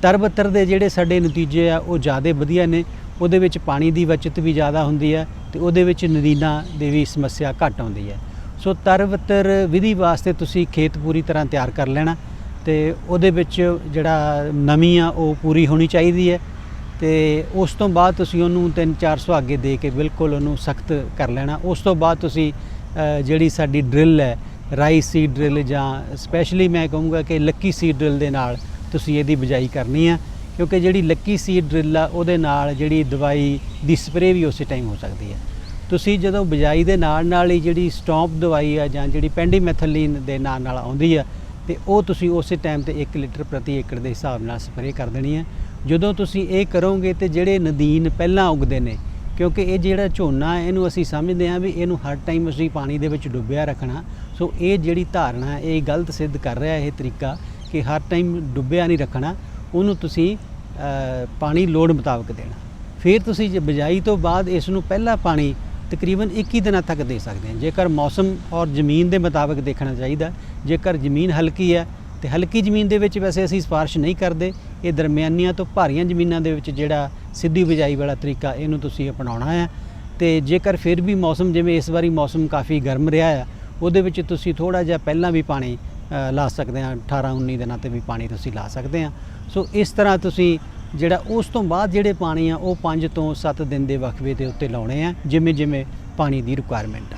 ਤਰਬੱਤਰ ਦੇ ਜਿਹੜੇ ਸਾਡੇ ਨਤੀਜੇ ਆ, ਉਹ ਜ਼ਿਆਦਾ ਵਧੀਆ ਨੇ। ਉਹਦੇ ਵਿੱਚ ਪਾਣੀ ਦੀ ਬਚਤ ਵੀ ਜ਼ਿਆਦਾ ਹੁੰਦੀ ਹੈ ਤੇ ਉਹਦੇ ਵਿੱਚ ਨਦੀਨਾਂ ਦੀ ਵੀ ਸਮੱਸਿਆ ਘੱਟ ਆਉਂਦੀ ਹੈ। ਸੋ ਤਰਬੱਤਰ ਵਿਧੀ ਵਾਸਤੇ ਤੁਸੀਂ ਖੇਤ ਪੂਰੀ ਤਰ੍ਹਾਂ ਤਿਆਰ ਕਰ ਲੈਣਾ ਤੇ ਉਹਦੇ ਵਿੱਚ ਜਿਹੜਾ ਨਮੀ ਆ, ਉਹ ਪੂਰੀ ਹੋਣੀ ਚਾਹੀਦੀ ਹੈ ਤੇ ਉਸ ਤੋਂ ਬਾਅਦ ਤੁਸੀਂ ਉਹਨੂੰ 3-4 ਸੁਹਾਗੇ ਦੇ ਕੇ ਬਿਲਕੁਲ ਉਹਨੂੰ ਸਖਤ ਕਰ ਲੈਣਾ। ਉਸ ਤੋਂ ਬਾਅਦ ਤੁਸੀਂ ਜਿਹੜੀ ਸਾਡੀ ਡਰਿਲ ਹੈ ਰਾਈ ਸੀਡ ਡਰਿਲ ਜਾਂ ਸਪੈਸ਼ਲੀ ਮੈਂ ਕਹੂੰਗਾ ਕਿ ਲੱਕੀ ਸੀਡ ਡਰਿਲ ਦੇ ਨਾਲ ਤੁਸੀਂ ਇਹਦੀ ਬਿਜਾਈ ਕਰਨੀ ਆ, ਕਿਉਂਕਿ ਜਿਹੜੀ ਲੱਕੀ ਸੀਡ ਡਰਿਲ ਆ, ਉਹਦੇ ਨਾਲ ਜਿਹੜੀ ਦਵਾਈ ਦੀ ਸਪਰੇਅ ਵੀ ਉਸੇ ਟਾਈਮ ਹੋ ਸਕਦੀ ਹੈ ਤੁਸੀਂ ਜਦੋਂ ਬਿਜਾਈ ਦੇ ਨਾਲ ਨਾਲ ਹੀ ਜਿਹੜੀ ਸਟੌਪ ਦਵਾਈ ਆ ਜਾਂ ਜਿਹੜੀ ਪੈਂਡੀਮੈਥਲੀਨ ਦੇ ਨਾਲ ਨਾਲ ਆਉਂਦੀ ਆ, ਤੇ ਉਹ ਤੁਸੀਂ ਉਸੇ ਟਾਈਮ ਤੇ 1 ਲੀਟਰ ਪ੍ਰਤੀ ਏਕੜ ਦੇ ਹਿਸਾਬ ਨਾਲ ਸਪਰੇਅ ਕਰ ਦੇਣੀ ਹੈ ਜਦੋਂ ਤੁਸੀਂ ਇਹ ਕਰੋਗੇ ਤੇ ਜਿਹੜੇ ਨਦੀਨ ਪਹਿਲਾਂ ਉਗਦੇ ਨੇ, ਕਿਉਂਕਿ ਇਹ ਜਿਹੜਾ ਝੋਨਾ ਇਹਨੂੰ ਅਸੀਂ ਸਮਝਦੇ ਹਾਂ ਵੀ ਇਹਨੂੰ ਹਰ ਟਾਈਮ ਅਸੀਂ ਪਾਣੀ ਦੇ ਵਿੱਚ ਡੁੱਬਿਆ ਰੱਖਣਾ ਸੋ ਇਹ ਜਿਹੜੀ ਧਾਰਨਾ ਇਹ ਗਲਤ ਸਿੱਧ ਕਰ ਰਿਹਾ ਇਹ ਤਰੀਕਾ ਕਿ ਹਰ ਟਾਈਮ ਡੁੱਬਿਆ ਨਹੀਂ ਰੱਖਣਾ, ਉਹਨੂੰ ਤੁਸੀਂ ਪਾਣੀ ਲੋੜ ਮੁਤਾਬਕ ਦੇਣਾ। ਫਿਰ ਤੁਸੀਂ ਜੇ ਬਿਜਾਈ ਤੋਂ ਬਾਅਦ ਇਸ ਨੂੰ ਪਹਿਲਾ ਪਾਣੀ ਤਕਰੀਬਨ 21 ਦਿਨਾਂ ਤੱਕ ਦੇ ਸਕਦੇ ਹਾਂ। ਜੇਕਰ ਮੌਸਮ ਔਰ ਜ਼ਮੀਨ ਦੇ ਮੁਤਾਬਕ ਦੇਖਣਾ ਚਾਹੀਦਾ, ਜੇਕਰ ਜ਼ਮੀਨ ਹਲਕੀ ਹੈ, ਤੇ ਹਲਕੀ ਜ਼ਮੀਨ ਦੇ ਵਿੱਚ ਵੈਸੇ ਅਸੀਂ ਸਿਫਾਰਿਸ਼ ਨਹੀਂ ਕਰਦੇ। ਇਹ ਦਰਮਿਆਨੀਆਂ ਤੋਂ ਭਾਰੀਆਂ ਜ਼ਮੀਨਾਂ ਦੇ ਵਿੱਚ ਜਿਹੜਾ ਸਿੱਧੀ ਬਿਜਾਈ ਵਾਲਾ ਤਰੀਕਾ ਇਹਨੂੰ ਤੁਸੀਂ ਅਪਣਾਉਣਾ ਹੈ। ਤੇ ਜੇਕਰ ਫਿਰ ਵੀ ਮੌਸਮ, ਜਿਵੇਂ ਇਸ ਵਾਰੀ ਮੌਸਮ ਕਾਫੀ ਗਰਮ ਰਿਹਾ ਹੈ ਉਹਦੇ ਵਿੱਚ ਤੁਸੀਂ ਥੋੜਾ ਜਿਹਾ ਪਹਿਲਾਂ ਵੀ ਪਾਣੀ ਲਾ ਸਕਦੇ ਆ 18 19 ਦਿਨਾਂ ਤੇ ਵੀ ਪਾਣੀ ਤੁਸੀਂ ਲਾ ਸਕਦੇ ਆ ਸੋ ਇਸ ਤਰ੍ਹਾਂ ਤੁਸੀਂ ਜਿਹੜਾ ਉਸ ਤੋਂ ਬਾਅਦ ਜਿਹੜੇ ਪਾਣੀ ਆ, ਉਹ 5 ਤੋਂ 7 ਦਿਨ ਦੇ ਵਕਫੇ ਦੇ ਉੱਤੇ ਲਾਉਣੇ ਆ ਜਿਵੇਂ ਜਿਵੇਂ ਪਾਣੀ ਦੀ ਰਿਕੁਆਇਰਮੈਂਟ ਆ।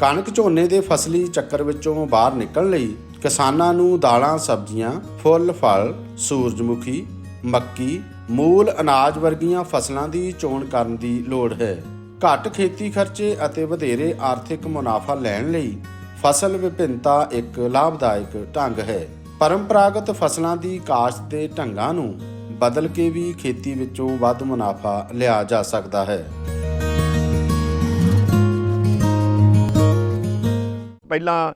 ਕਣਕ ਝੋਨੇ ਦੇ ਫਸਲੀ ਚੱਕਰ ਵਿੱਚੋਂ ਬਾਹਰ ਨਿਕਲਣ ਲਈ ਕਿਸਾਨਾਂ ਨੂੰ ਦਾਲਾਂ, ਸਬਜ਼ੀਆਂ, ਫੁੱਲ, ਫਲ, ਸੂਰਜਮੁਖੀ, ਮੱਕੀ ਮੂਲ ਅਨਾਜ ਵਰਗੀਆਂ ਫਸਲਾਂ ਦੀ ਚੋਣ ਕਰਨ ਦੀ ਲੋੜ ਹੈ। ਘੱਟ ਖੇਤੀ ਖਰਚੇ ਅਤੇ ਵਧੇਰੇ ਆਰਥਿਕ ਮੁਨਾਫਾ ਲੈਣ ਲਈ ਫਸਲ ਵਿਭਿੰਨਤਾ ਇੱਕ ਲਾਭਦਾਇਕ ਢੰਗ ਹੈ। ਪਰੰਪਰਾਗਤ ਫਸਲਾਂ ਦੀ ਕਾਸ਼ਤ ਦੇ ਢੰਗਾਂ ਨੂੰ ਬਦਲ ਕੇ ਵੀ ਖੇਤੀ ਵਿੱਚੋਂ ਵੱਧ ਮੁਨਾਫਾ ਲਿਆ ਜਾ ਸਕਦਾ ਹੈ। ਪਹਿਲਾਂ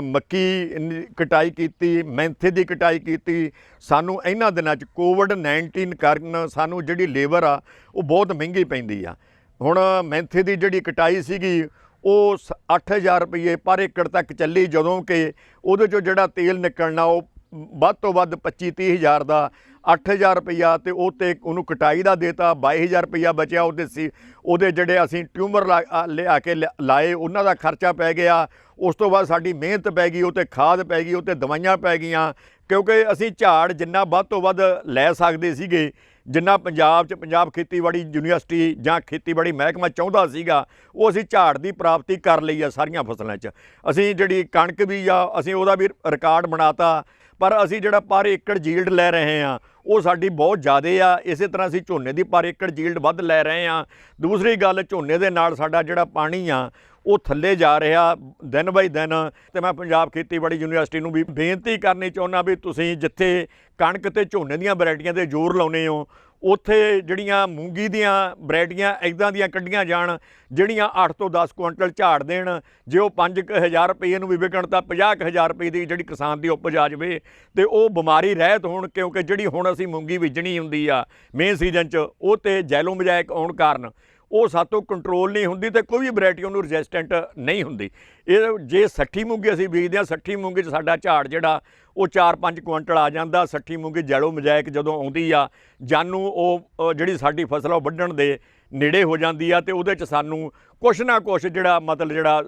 ਮੱਕੀ ਕਟਾਈ ਕੀਤੀ ਮੈਂਥੇ ਦੀ ਕਟਾਈ ਕੀਤੀ। ਸਾਨੂੰ ਇਹਨਾਂ ਦਿਨਾਂ 'ਚ ਕੋਵਿਡ 19 ਕਾਰਨ ਸਾਨੂੰ ਜਿਹੜੀ ਲੇਬਰ ਆ ਉਹ ਬਹੁਤ ਮਹਿੰਗੀ ਪੈਂਦੀ ਆ। ਹੁਣ ਮੈਂਥੇ ਦੀ ਜਿਹੜੀ ਕਟਾਈ ਸੀਗੀ ਉਹ ਸ- 8000 ਰੁਪਏ ਪਰ ਏਕੜ ਤੱਕ ਚੱਲੀ ਜਦੋਂ ਕਿ ਉਹਦੇ 'ਚੋਂ ਜਿਹੜਾ ਤੇਲ ਨਿਕਲਣਾ ਉਹ ਵੱਧ ਤੋਂ ਵੱਧ 25 30 ਹਜ਼ਾਰ ਦਾ 8000 ਰੁਪਇਆ ਤੇ ਉਹ ਤੇ ਉਹਨੂੰ ਕਟਾਈ ਦਾ ਦੇਤਾ 22000 ਰੁਪਇਆ ਬਚਿਆ ਉਹਦੇ ਸੀ। ਉਹਦੇ ਜਿਹੜੇ ਅਸੀਂ ਟਿਊਮਰ ਲਾ- ਆ, ਲਿਆ ਕੇ ਲਾਏ ਉਹਨਾਂ ਦਾ ਖਰਚਾ ਪੈ ਗਿਆ। ਉਸ ਤੋਂ ਬਾਅਦ ਸਾਡੀ ਮਿਹਨਤ ਪੈ ਗਈ, ਉਹ ਤੇ ਖਾਦ ਪੈ ਗਈ, ਉਹ ਤੇ ਦਵਾਈਆਂ ਪੈ ਗਈਆਂ, ਕਿਉਂਕਿ ਅਸੀਂ ਝਾੜ ਜਿੰਨਾ ਵੱਧ ਤੋਂ ਵੱਧ ਲੈ ਸਕਦੇ ਸੀਗੇ, ਜਿੰਨਾ ਪੰਜਾਬ 'ਚ ਪੰਜਾਬ ਖੇਤੀਬਾੜੀ ਯੂਨੀਵਰਸਿਟੀ ਜਾਂ ਖੇਤੀਬਾੜੀ ਮਹਿਕਮਾ ਚਾਹੁੰਦਾ ਸੀਗਾ, ਉਹ ਅਸੀਂ ਝਾੜ ਦੀ ਪ੍ਰਾਪਤੀ ਕਰ ਲਈ ਆ ਸਾਰੀਆਂ ਫਸਲਾਂ 'ਚ। ਅਸੀਂ ਜਿਹੜੀ ਕਣਕ ਵੀ ਆ, ਅਸੀਂ ਉਹਦਾ ਵੀ ਰਿਕਾਰਡ ਬਣਾਤਾ, ਪਰ ਅਸੀਂ ਜਿਹੜਾ ਪਰ ਏਕੜ ਜੀਲਡ ਲੈ ਰਹੇ ਆ ਉਹ ਸਾਡੀ ਬਹੁਤ ਜ਼ਿਆਦਾ ਆ, ਇਸੇ ਤਰ੍ਹਾਂ ਅਸੀਂ ਝੋਨੇ ਦੀ ਪਰ ਏਕੜ ਜੀਲਡ ਵੱਧ ਲੈ ਰਹੇ ਆ ਦੂਸਰੀ ਗੱਲ, ਝੋਨੇ ਦੇ ਨਾਲ ਸਾਡਾ ਜਿਹੜਾ ਪਾਣੀ ਆ ਉਹ ਥੱਲੇ ਜਾ ਰਿਹਾ ਦਿਨ ਬਾਈ ਦਿਨ ਤੇ ਮੈਂ ਪੰਜਾਬ ਖੇਤੀਬਾੜੀ ਯੂਨੀਵਰਸਿਟੀ ਨੂੰ ਵੀ ਬੇਨਤੀ ਕਰਨੀ ਚਾਹੁੰਦਾ ਵੀ ਤੁਸੀਂ ਜਿੱਥੇ ਕਣਕ ਤੇ ਝੋਨੇ ਦੀਆਂ ਵੈਰਾਈਟੀਆਂ ਤੇ ਜ਼ੋਰ ਲਾਉਨੇ ਹੋ, ਉੱਥੇ ਜਿਹੜੀਆਂ ਮੂੰਗੀ ਦੀਆਂ ਵੈਰਾਈਟੀਆਂ ਇਦਾਂ ਦੀਆਂ ਕੱਢੀਆਂ ਜਾਣ, ਜਿਹੜੀਆਂ 8 ਤੋਂ 10 ਕੁਇੰਟਲ ਝਾੜ ਦੇਣ, ਜੇ ਉਹ 5000 ਰੁਪਏ ਨੂੰ ਵੀ ਵਿਕਣ ਤਾਂ 50000 ਰੁਪਏ ਦੀ ਜਿਹੜੀ ਕਿਸਾਨ ਦੀ ਉਪਜ ਆ ਜਾਵੇ ਤੇ ਉਹ ਬਿਮਾਰੀ ਰਹਿਤ ਹੋਣ ਕਿਉਂਕਿ ਜਿਹੜੀ ਹੁਣ ਅਸੀਂ ਮੂੰਗੀ ਬੀਜਣੀ ਹੁੰਦੀ ਆ ਮੇਨ ਸੀਜ਼ਨ 'ਚ ਉਹ ਤੇ ਜੈਲੋ ਮਜਾਇਕ ਆਉਣ ਕਾਰਨ ਉਹ ਸਾਤੋਂ ਕੰਟਰੋਲ ਨਹੀਂ ਹੁੰਦੀ ਤੇ ਕੋਈ ਵੀ ਵੈਰਾਈਟੀ ਉਹਨੂੰ ਰੈਜ਼ਿਸਟੈਂਟ ਨਹੀਂ ਹੁੰਦੀ। ਇਹ ਜੇ 60 ਮੂੰਗੀ ਅਸੀਂ ਬੀਜਦੇ ਹਾਂ 60 ਮੂੰਗੀ 'ਚ ਸਾਡਾ ਝਾੜ ਜਿਹੜਾ, ਉਹ 4-5 ਕੁਇੰਟਲ ਆ ਜਾਂਦਾ, ਸੱਠੀ ਮੂੰਗੀ ਜੜੋ ਮਜਾਇਕ ਜਦੋਂ ਆਉਂਦੀ ਆ, ਜਾਨੂੰ ਉਹ ਜਿਹੜੀ ਸਾਡੀ ਫਸਲ ਆ ਉਹ ਵੱਢਣ ਦੇ ਨੇੜੇ ਹੋ ਜਾਂਦੀ ਆ ਤੇ ਉਹਦੇ ਚ ਸਾਨੂੰ ਕੁਛ ਨਾ ਕੁਛ ਜਿਹੜਾ ਮਤਲਬ ਜਿਹੜਾ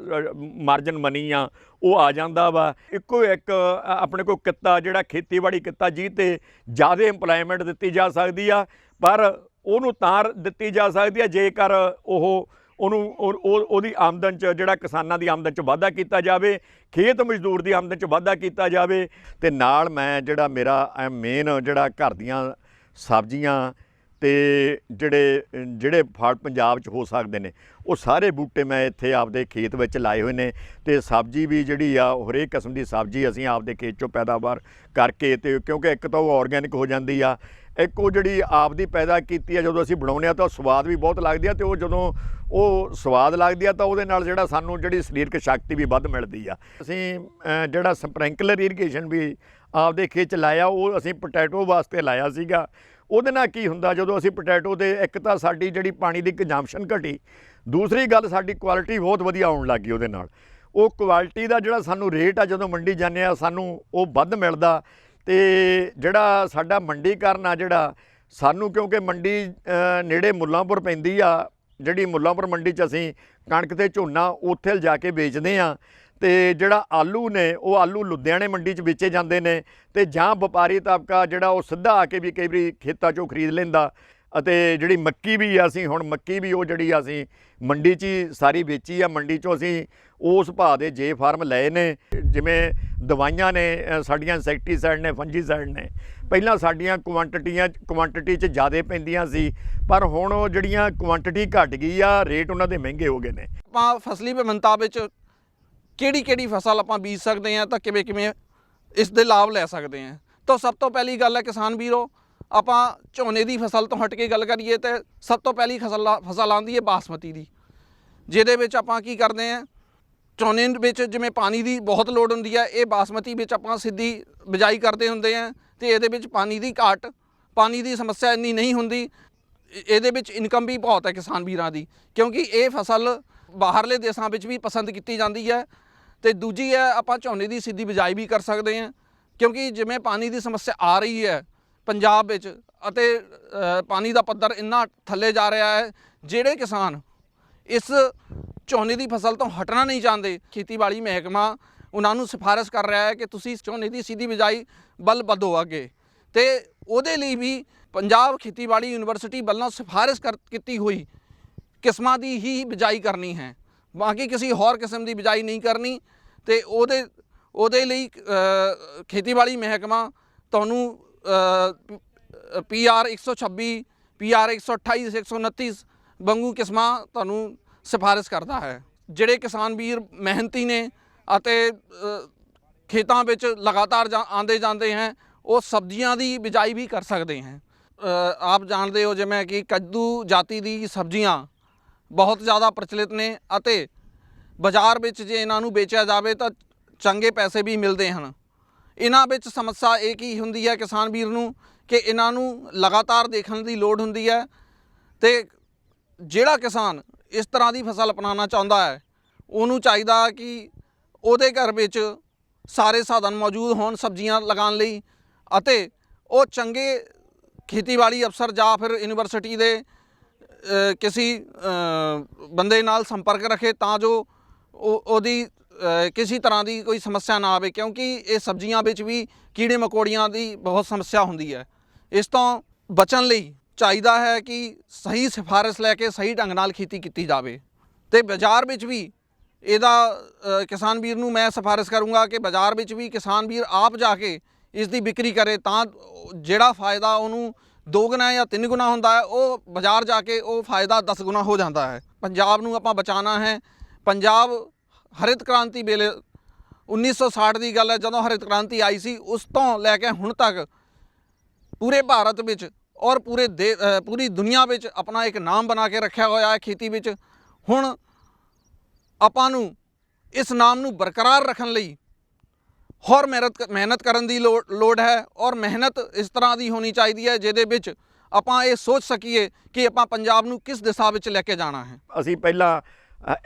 ਮਾਰਜਨ ਮਨੀ ਆ, ਉਹ ਆ ਜਾਂਦਾ ਵਾ। ਇੱਕੋ ਇੱਕ ਆਪਣੇ ਕੋਲ ਕਿੱਤਾ ਜਿਹੜਾ ਖੇਤੀਬਾੜੀ ਕਿੱਤਾ ਜੀ ਤੇ ਜ਼ਿਆਦਾ ਏਮਪਲੋਇਮੈਂਟ ਦਿੱਤੀ ਜਾ ਸਕਦੀ ਆ, ਪਰ ਉਹਨੂੰ ਤਾਂ ਦਿੱਤੀ ਜਾ ਸਕਦੀ ਹੈ, ਜੇਕਰ ਉਹ ਉਹਨੂੰ ਉਹ- ਉਹਦੀ ਆਮਦਨ ਚ ਜਿਹੜਾ ਕਿਸਾਨਾਂ ਦੀ ਆਮਦਨ ਚ ਵਾਧਾ ਕੀਤਾ ਜਾਵੇ, ਖੇਤ ਮਜ਼ਦੂਰ ਦੀ ਆਮਦਨ ਚ ਵਾਧਾ ਕੀਤਾ ਜਾਵੇ, ਤੇ ਨਾਲ ਮੈਂ ਜਿਹੜਾ ਮੇਰਾ ਮੇਨ ਜਿਹੜਾ ਘਰ ਦੀਆਂ ਸਬਜ਼ੀਆਂ ਤੇ ਜਿਹੜੇ ਜਿਹੜੇ ਫਲ ਪੰਜਾਬ 'ਚ ਹੋ ਸਕਦੇ ਨੇ, ਉਹ ਸਾਰੇ ਬੂਟੇ ਮੈਂ ਇੱਥੇ ਆਪਦੇ ਖੇਤ ਵਿੱਚ ਲਾਏ ਹੋਏ ਨੇ ਤੇ ਸਬਜ਼ੀ ਵੀ ਜਿਹੜੀ ਆ, ਉਹ ਹਰੇਕ ਕਿਸਮ ਦੀ ਸਬਜ਼ੀ ਅਸੀਂ ਆਪਦੇ ਖੇਤ 'ਚੋਂ ਪੈਦਾਵਾਰ ਕਰਕੇ ਤੇ ਕਿਉਂਕਿ ਇੱਕ ਤਾਂ ਉਹ ਆਰਗੈਨਿਕ ਹੋ ਜਾਂਦੀ ਆ, ਇੱਕ ਉਹ ਜਿਹੜੀ ਆਪਦੀ ਪੈਦਾ ਕੀਤੀ ਆ, ਜਦੋਂ ਅਸੀਂ ਬਣਾਉਂਦੇ ਆ ਤਾਂ ਉਹ ਸਵਾਦ ਵੀ ਬਹੁਤ ਲੱਗਦੀ ਆ ਤੇ ਉਹ ਜਦੋਂ ਉਹ ਸਵਾਦ ਲੱਗਦੀ ਆ ਤਾਂ ਉਹਦੇ ਨਾਲ ਜਿਹੜਾ ਸਾਨੂੰ ਜਿਹੜੀ ਸਰੀਰਕ ਸ਼ਕਤੀ ਵੀ ਵੱਧ ਮਿਲਦੀ ਆ। ਅਸੀਂ ਜਿਹੜਾ ਸਪ੍ਰਿੰਕਲਰ ਇਰੀਗੇਸ਼ਨ ਵੀ ਆਪਦੇ ਖੇਤ 'ਚ ਲਾਇਆ, ਉਹ ਅਸੀਂ ਪੋਟੈਟੋ ਵਾਸਤੇ ਲਾਇਆ ਸੀਗਾ ਉਹਦੇ ਨਾਲ ਕੀ ਹੁੰਦਾ, ਜਦੋਂ ਅਸੀਂ ਪੋਟੈਟੋ ਦੇ ਇੱਕ ਤਾਂ ਸਾਡੀ ਜਿਹੜੀ ਪਾਣੀ ਦੀ ਕੰਜੰਪਸ਼ਨ ਘਟੀ, ਦੂਸਰੀ ਗੱਲ ਸਾਡੀ ਕੁਆਲਿਟੀ ਬਹੁਤ ਵਧੀਆ ਆਉਣ ਲੱਗੀ ਉਹਦੇ ਨਾਲ। ਉਹ ਕੁਆਲਿਟੀ ਦਾ ਜਿਹੜਾ ਸਾਨੂੰ ਰੇਟ ਆ, ਜਦੋਂ ਮੰਡੀ ਜਾਂਦੇ ਆ, ਸਾਨੂੰ ਉਹ ਵੱਧ ਮਿਲਦਾ ਤੇ ਜਿਹੜਾ ਸਾਡਾ ਮੰਡੀਕਰਨ ਆ ਜਿਹੜਾ, ਸਾਨੂੰ ਕਿਉਂਕਿ ਮੰਡੀ ਨੇੜੇ ਮੁੱਲਾਂਪੁਰ ਪੈਂਦੀ ਆ, ਜਿਹੜੀ ਮੁੱਲਾਂਪੁਰ ਮੰਡੀ 'ਚ ਅਸੀਂ ਕਣਕ ਤੇ ਝੋਨਾ ਉੱਥੇ ਲਿਜਾ ਕੇ ਵੇਚਦੇ ਆ ਤੇ ਜਿਹੜਾ ਆਲੂ ਨੇ, ਉਹ ਆਲੂ ਲੁਧਿਆਣੇ ਮੰਡੀ 'ਚ ਵੇਚੇ ਜਾਂਦੇ ਨੇ ਤੇ ਜਾਂ ਵਪਾਰੀ ਤਬਕਾ ਜਿਹੜਾ ਉਹ ਸਿੱਧਾ ਆ ਕੇ ਵੀ ਕਈ ਵਾਰੀ ਖੇਤਾਂ 'ਚੋਂ ਖਰੀਦ ਲੈਂਦਾ ਅਤੇ ਜਿਹੜੀ ਮੱਕੀ ਵੀ ਆ ਅਸੀਂ, ਹੁਣ ਮੱਕੀ ਵੀ ਉਹ ਜਿਹੜੀ ਅਸੀਂ ਮੰਡੀ 'ਚ ਹੀ ਸਾਰੀ ਵੇਚੀ ਆ, ਮੰਡੀ 'ਚੋਂ ਅਸੀਂ ਉਸ ਭਾਅ ਦੇ ਜੇ ਫਾਰਮ ਲਏ ਨੇ, ਜਿਵੇਂ ਦਵਾਈਆਂ ਨੇ ਸਾਡੀਆਂ ਇਨਸੈਕਟੀਸਾਈਡ ਨੇ ਫੰਜੀਸਾਈਡ ਨੇ। ਪਹਿਲਾਂ ਸਾਡੀਆਂ ਕੁਆਂਟੀਟੀਆਂ ਕੁਆਂਟੀਟੀ 'ਚ ਜ਼ਿਆਦਾ ਪੈਂਦੀਆਂ ਸੀ, ਪਰ ਹੁਣ ਉਹ ਜਿਹੜੀਆਂ ਕੁਆਂਟੀਟੀ ਘਟ ਗਈ ਆ ਰੇਟ ਉਹਨਾਂ ਦੇ ਮਹਿੰਗੇ ਹੋ ਗਏ ਨੇ। ਆਪਾਂ ਫਸਲੀ ਵਿਭਿੰਨਤਾ ਵਿੱਚ ਕਿਹੜੀ ਕਿਹੜੀ ਫਸਲ ਆਪਾਂ ਬੀਜ ਸਕਦੇ ਹਾਂ ਤਾਂ ਕਿਵੇਂ ਕਿਵੇਂ ਇਸ ਦੇ ਲਾਭ ਲੈ ਸਕਦੇ ਹਾਂ। ਤਾਂ ਸਭ ਤੋਂ ਪਹਿਲੀ ਗੱਲ ਹੈ ਕਿਸਾਨ ਵੀਰੋ, ਆਪਾਂ ਝੋਨੇ ਦੀ ਫਸਲ ਤੋਂ ਹਟ ਕੇ ਗੱਲ ਕਰੀਏ ਤੇ ਸਭ ਤੋਂ ਪਹਿਲੀ ਫਸਲ ਫਸਲ ਆਉਂਦੀ ਹੈ ਬਾਸਮਤੀ ਦੀ। ਜਿਹਦੇ ਵਿੱਚ ਆਪਾਂ ਕੀ ਕਰਦੇ ਹਾਂ, ਝੋਨੇ ਵਿੱਚ ਜਿਵੇਂ ਪਾਣੀ ਦੀ ਬਹੁਤ ਲੋੜ ਹੁੰਦੀ ਹੈ, ਇਹ ਬਾਸਮਤੀ ਵਿੱਚ ਆਪਾਂ ਸਿੱਧੀ ਬਿਜਾਈ ਕਰਦੇ ਹੁੰਦੇ ਆ ਤੇ ਇਹਦੇ ਵਿੱਚ ਪਾਣੀ ਦੀ ਘਾਟ, ਪਾਣੀ ਦੀ ਸਮੱਸਿਆ ਇੰਨੀ ਨਹੀਂ ਹੁੰਦੀ। ਇਹਦੇ ਵਿੱਚ ਇਨਕਮ ਵੀ ਬਹੁਤ ਹੈ ਕਿਸਾਨ ਵੀਰਾਂ ਦੀ, ਕਿਉਂਕਿ ਇਹ ਫਸਲ ਬਾਹਰਲੇ ਦੇਸ਼ਾਂ ਵਿੱਚ ਵੀ ਪਸੰਦ ਕੀਤੀ ਜਾਂਦੀ ਹੈ। ਤੇ ਦੂਜੀ ਹੈ, ਆਪਾਂ ਝੋਨੇ ਦੀ ਸਿੱਧੀ ਬਿਜਾਈ ਵੀ ਕਰ ਸਕਦੇ ਹਾਂ। ਕਿਉਂਕਿ ਜਿਵੇਂ ਪਾਣੀ ਦੀ ਸਮੱਸਿਆ ਆ ਰਹੀ ਹੈ ਪੰਜਾਬ ਵਿੱਚ ਅਤੇ ਪਾਣੀ ਦਾ ਪੱਧਰ ਇੰਨਾ ਥੱਲੇ ਜਾ ਰਿਹਾ ਹੈ, ਜਿਹੜੇ ਕਿਸਾਨ ਇਸ ਝੋਨੇ ਦੀ ਫਸਲ ਤੋਂ ਹਟਣਾ ਨਹੀਂ ਚਾਹੁੰਦੇ, ਖੇਤੀਬਾੜੀ ਮਹਿਕਮਾ ਉਹਨਾਂ ਨੂੰ ਸਿਫਾਰਿਸ਼ ਕਰ ਰਿਹਾ ਹੈ ਕਿ ਤੁਸੀਂ ਝੋਨੇ ਦੀ ਸਿੱਧੀ ਬਿਜਾਈ ਵੱਲ ਵਧੋ ਅੱਗੇ। ਤੇ ਉਹਦੇ ਲਈ ਵੀ ਪੰਜਾਬ ਖੇਤੀਬਾੜੀ ਯੂਨੀਵਰਸਿਟੀ ਵੱਲੋਂ ਸਿਫਾਰਿਸ਼ ਕਰ, ਕੀਤੀ ਹੋਈ ਕਿਸਮਾਂ ਦੀ ਹੀ ਬਿਜਾਈ ਕਰਨੀ ਹੈ। ਬਾਕੀ ਕਿਸੇ ਹੋਰ ਕਿਸਮ ਦੀ ਬਿਜਾਈ ਨਹੀਂ ਕਰਨੀ ਤੇ ਉਹਦੇ ਉਹਦੇ ਲਈ ਖੇਤੀਬਾੜੀ ਮਹਿਕਮਾ ਤੁਹਾਨੂੰ ਪੀਆਰ 126 ਪੀਆਰ 128 129 ਵਾਂਗੂ ਕਿਸਮਾਂ ਤੁਹਾਨੂੰ ਸਿਫਾਰਿਸ਼ ਕਰਦਾ ਹੈ। ਜਿਹੜੇ ਕਿਸਾਨ ਵੀਰ ਮਿਹਨਤੀ ਨੇ ਅਤੇ ਖੇਤਾਂ ਵਿੱਚ ਲਗਾਤਾਰ ਜਾ- ਆਉਂਦੇ ਜਾਂਦੇ ਹੈ, ਉਹ ਸਬਜ਼ੀਆਂ ਦੀ ਬਿਜਾਈ ਵੀ ਕਰ ਸਕਦੇ ਹੈ। ਆਪ ਜਾਣਦੇ ਹੋ ਜਿਵੇਂ ਕਿ ਕੱਦੂ ਜਾਤੀ ਦੀ ਸਬਜ਼ੀਆਂ ਬਹੁਤ ਜ਼ਿਆਦਾ ਪ੍ਰਚਲਿਤ ਨੇ ਅਤੇ ਬਾਜ਼ਾਰ ਵਿੱਚ ਜੇ ਇਹਨਾਂ ਨੂੰ ਵੇਚਿਆ ਜਾਵੇ ਤਾਂ ਚੰਗੇ ਪੈਸੇ ਵੀ ਮਿਲਦੇ ਹਨ। ਇਹਨਾਂ ਵਿੱਚ ਸਮੱਸਿਆ ਇਹ ਕੀ ਹੁੰਦੀ ਹੈ ਕਿਸਾਨ ਵੀਰ ਨੂੰ ਕਿ ਇਹਨਾਂ ਨੂੰ ਲਗਾਤਾਰ ਦੇਖਣ ਦੀ ਲੋੜ ਹੁੰਦੀ ਹੈ ਤੇ ਜਿਹੜਾ ਕਿਸਾਨ ਇਸ ਤਰ੍ਹਾਂ ਦੀ ਫਸਲ ਅਪਣਾਉਣਾ ਚਾਹੁੰਦਾ ਹੈ, ਉਹਨੂੰ ਚਾਹੀਦਾ ਕਿ ਉਹਦੇ ਘਰ ਵਿੱਚ ਸਾਰੇ ਸਾਧਨ ਮੌਜੂਦ ਹੋਣ ਸਬਜ਼ੀਆਂ ਲਗਾਉਣ ਲਈ ਅਤੇ ਉਹ ਚੰਗੇ ਖੇਤੀਬਾੜੀ ਅਫਸਰ ਜਾਂ ਫਿਰ ਯੂਨੀਵਰਸਿਟੀ ਦੇ ਕਿਸੇ ਬੰਦੇ ਨਾਲ ਸੰਪਰਕ ਰੱਖੇ ਤਾਂ ਜੋ ਉਹ, ਉਹਦੀ ਕਿਸੇ ਤਰ੍ਹਾਂ ਦੀ ਕੋਈ ਸਮੱਸਿਆ ਨਾ ਆਵੇ, ਕਿਉਂਕਿ ਇਹ ਸਬਜ਼ੀਆਂ ਵਿੱਚ ਵੀ ਕੀੜੇ ਮਕੌੜੀਆਂ ਦੀ ਬਹੁਤ ਸਮੱਸਿਆ ਹੁੰਦੀ ਹੈ। ਇਸ ਤੋਂ ਬਚਣ ਲਈ ਚਾਹੀਦਾ ਹੈ ਕਿ ਸਹੀ ਸਿਫਾਰਿਸ਼ ਲੈ ਕੇ ਸਹੀ ਢੰਗ ਨਾਲ ਖੇਤੀ ਕੀਤੀ ਜਾਵੇ। ਤੇ ਬਾਜ਼ਾਰ ਵਿੱਚ ਵੀ ਇਹਦਾ ਕਿਸਾਨ ਵੀਰ ਨੂੰ ਮੈਂ ਸਿਫਾਰਿਸ਼ ਕਰੂੰਗਾ ਕਿ ਬਾਜ਼ਾਰ ਵਿੱਚ ਵੀ ਕਿਸਾਨ ਵੀਰ ਆਪ ਜਾ ਕੇ ਇਸ ਦੀ ਵਿਕਰੀ ਕਰੇ ਤਾਂ ਜਿਹੜਾ ਫਾਇਦਾ ਉਹਨੂੰ ਦੋ ਗੁਣਾ ਜਾਂ ਤਿੰਨ ਗੁਣਾ ਹੁੰਦਾ ਹੈ, ਉਹ ਬਾਜ਼ਾਰ ਜਾ ਕੇ ਉਹ ਫਾਇਦਾ 10 ਗੁਣਾ ਹੋ ਜਾਂਦਾ ਹੈ। ਪੰਜਾਬ ਨੂੰ ਆਪਾਂ ਬਚਾਉਣਾ ਹੈ। ਪੰਜਾਬ ਹਰਿਤ ਕ੍ਰਾਂਤੀ ਵੇਲੇ 1960 ਦੀ ਗੱਲ ਹੈ, ਜਦੋਂ ਹਰਿਤ ਕ੍ਰਾਂਤੀ ਆਈ ਸੀ, ਉਸ ਤੋਂ ਲੈ ਕੇ ਹੁਣ ਤੱਕ ਪੂਰੇ ਭਾਰਤ ਵਿੱਚ ਔਰ ਪੂਰੇ ਦੇ ਪੂਰੀ ਦੁਨੀਆ ਵਿੱਚ ਆਪਣਾ ਇੱਕ ਨਾਮ ਬਣਾ ਕੇ ਰੱਖਿਆ ਹੋਇਆ ਹੈ ਖੇਤੀ ਵਿੱਚ। ਹੁਣ ਆਪਾਂ ਨੂੰ ਇਸ ਨਾਮ ਨੂੰ ਬਰਕਰਾਰ ਰੱਖਣ ਲਈ ਹੋਰ ਮਿਹਨਤ ਮਿਹਨਤ ਕਰਨ ਦੀ ਲੋੜ ਲੋੜ ਹੈ ਔਰ ਮਿਹਨਤ ਇਸ ਤਰ੍ਹਾਂ ਦੀ ਹੋਣੀ ਚਾਹੀਦੀ ਹੈ ਜਿਹਦੇ ਵਿੱਚ ਆਪਾਂ ਇਹ ਸੋਚ ਸਕੀਏ ਕਿ ਆਪਾਂ ਪੰਜਾਬ ਨੂੰ ਕਿਸ ਦਿਸ਼ਾ ਵਿੱਚ ਲੈ ਕੇ ਜਾਣਾ ਹੈ। ਅਸੀਂ ਪਹਿਲਾਂ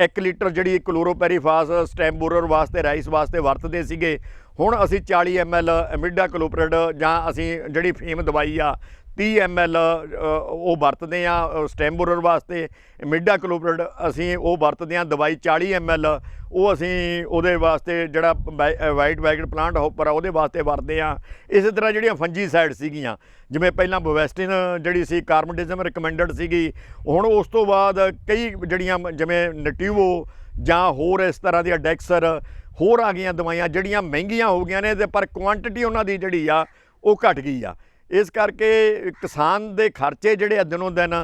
1 ਲੀਟਰ ਜਿਹੜੀ ਕਲੋਰੋਪੈਰੀਫਾਸ ਸਟੈਂਬੋਰਰ ਵਾਸਤੇ, ਰਾਈਸ ਵਾਸਤੇ ਵਰਤਦੇ ਸੀਗੇ। ਹੁਣ ਅਸੀਂ 40 ml ਐਮਿਡਾ ਕਲੋਪਰੇਡ ਜਾਂ ਅਸੀਂ ਜਿਹੜੀ ਫੀਮ ਦਵਾਈ ਆ 30 ml ਉਹ ਵਰਤਦੇ ਆ ਸਟੈਂਬੋਰਰ ਵਾਸਤੇ, ਮਿਡਾ ਕਲੋਪਰੇਡ ਅਸੀਂ ਉਹ ਵਰਤਦੇ ਆ ਦਵਾਈ 40 ml ਉਹ ਅਸੀਂ ਉਹਦੇ ਵਾਸਤੇ ਜਿਹੜਾ ਵਾਈਟ ਵੈਗਨ ਪਲਾਂਟ ਹੋਪਰ ਆ, ਉਹਦੇ ਵਾਸਤੇ ਵਰਤਦੇ ਆ ਇਸੇ ਤਰ੍ਹਾਂ ਜਿਹੜੀਆਂ ਫੰਜੀਸਾਈਡ ਸੀਗੀਆਂ, ਜਿਵੇਂ ਪਹਿਲਾਂ ਬੋਵੈਸਟਿਨ ਜਿਹੜੀ ਸੀ ਕਾਰਮੋਡਿਜ਼ਮ ਰეკਮੈਂਡਡ ਸੀਗੀ, ਹੁਣ ਉਸ ਤੋਂ ਬਾਅਦ ਕਈ ਜਿਹੜੀਆਂ ਜਿਵੇਂ ਨਟਿਵੋ ਜਾਂ ਹੋਰ ਇਸ ਤਰ੍ਹਾਂ ਦੀਆਂ ਡੈਕਸਰ, ਹੋਰ ਆ ਗਈਆਂ ਦਵਾਈਆਂ, ਜਿਹੜੀਆਂ ਮਹਿੰਗੀਆਂ ਹੋ ਗਈਆਂ ਨੇ ਤੇ ਪਰ ਕੁਆਂਟੀਟੀ ਉਹਨਾਂ ਦੀ ਜਿਹੜੀ ਆ, ਉਹ ਘਟ ਗਈ ਆ। ਇਸ ਕਰਕੇ ਕਿਸਾਨ ਦੇ ਖਰਚੇ ਜਿਹੜੇ ਆ ਦਿਨੋਂ ਦਿਨ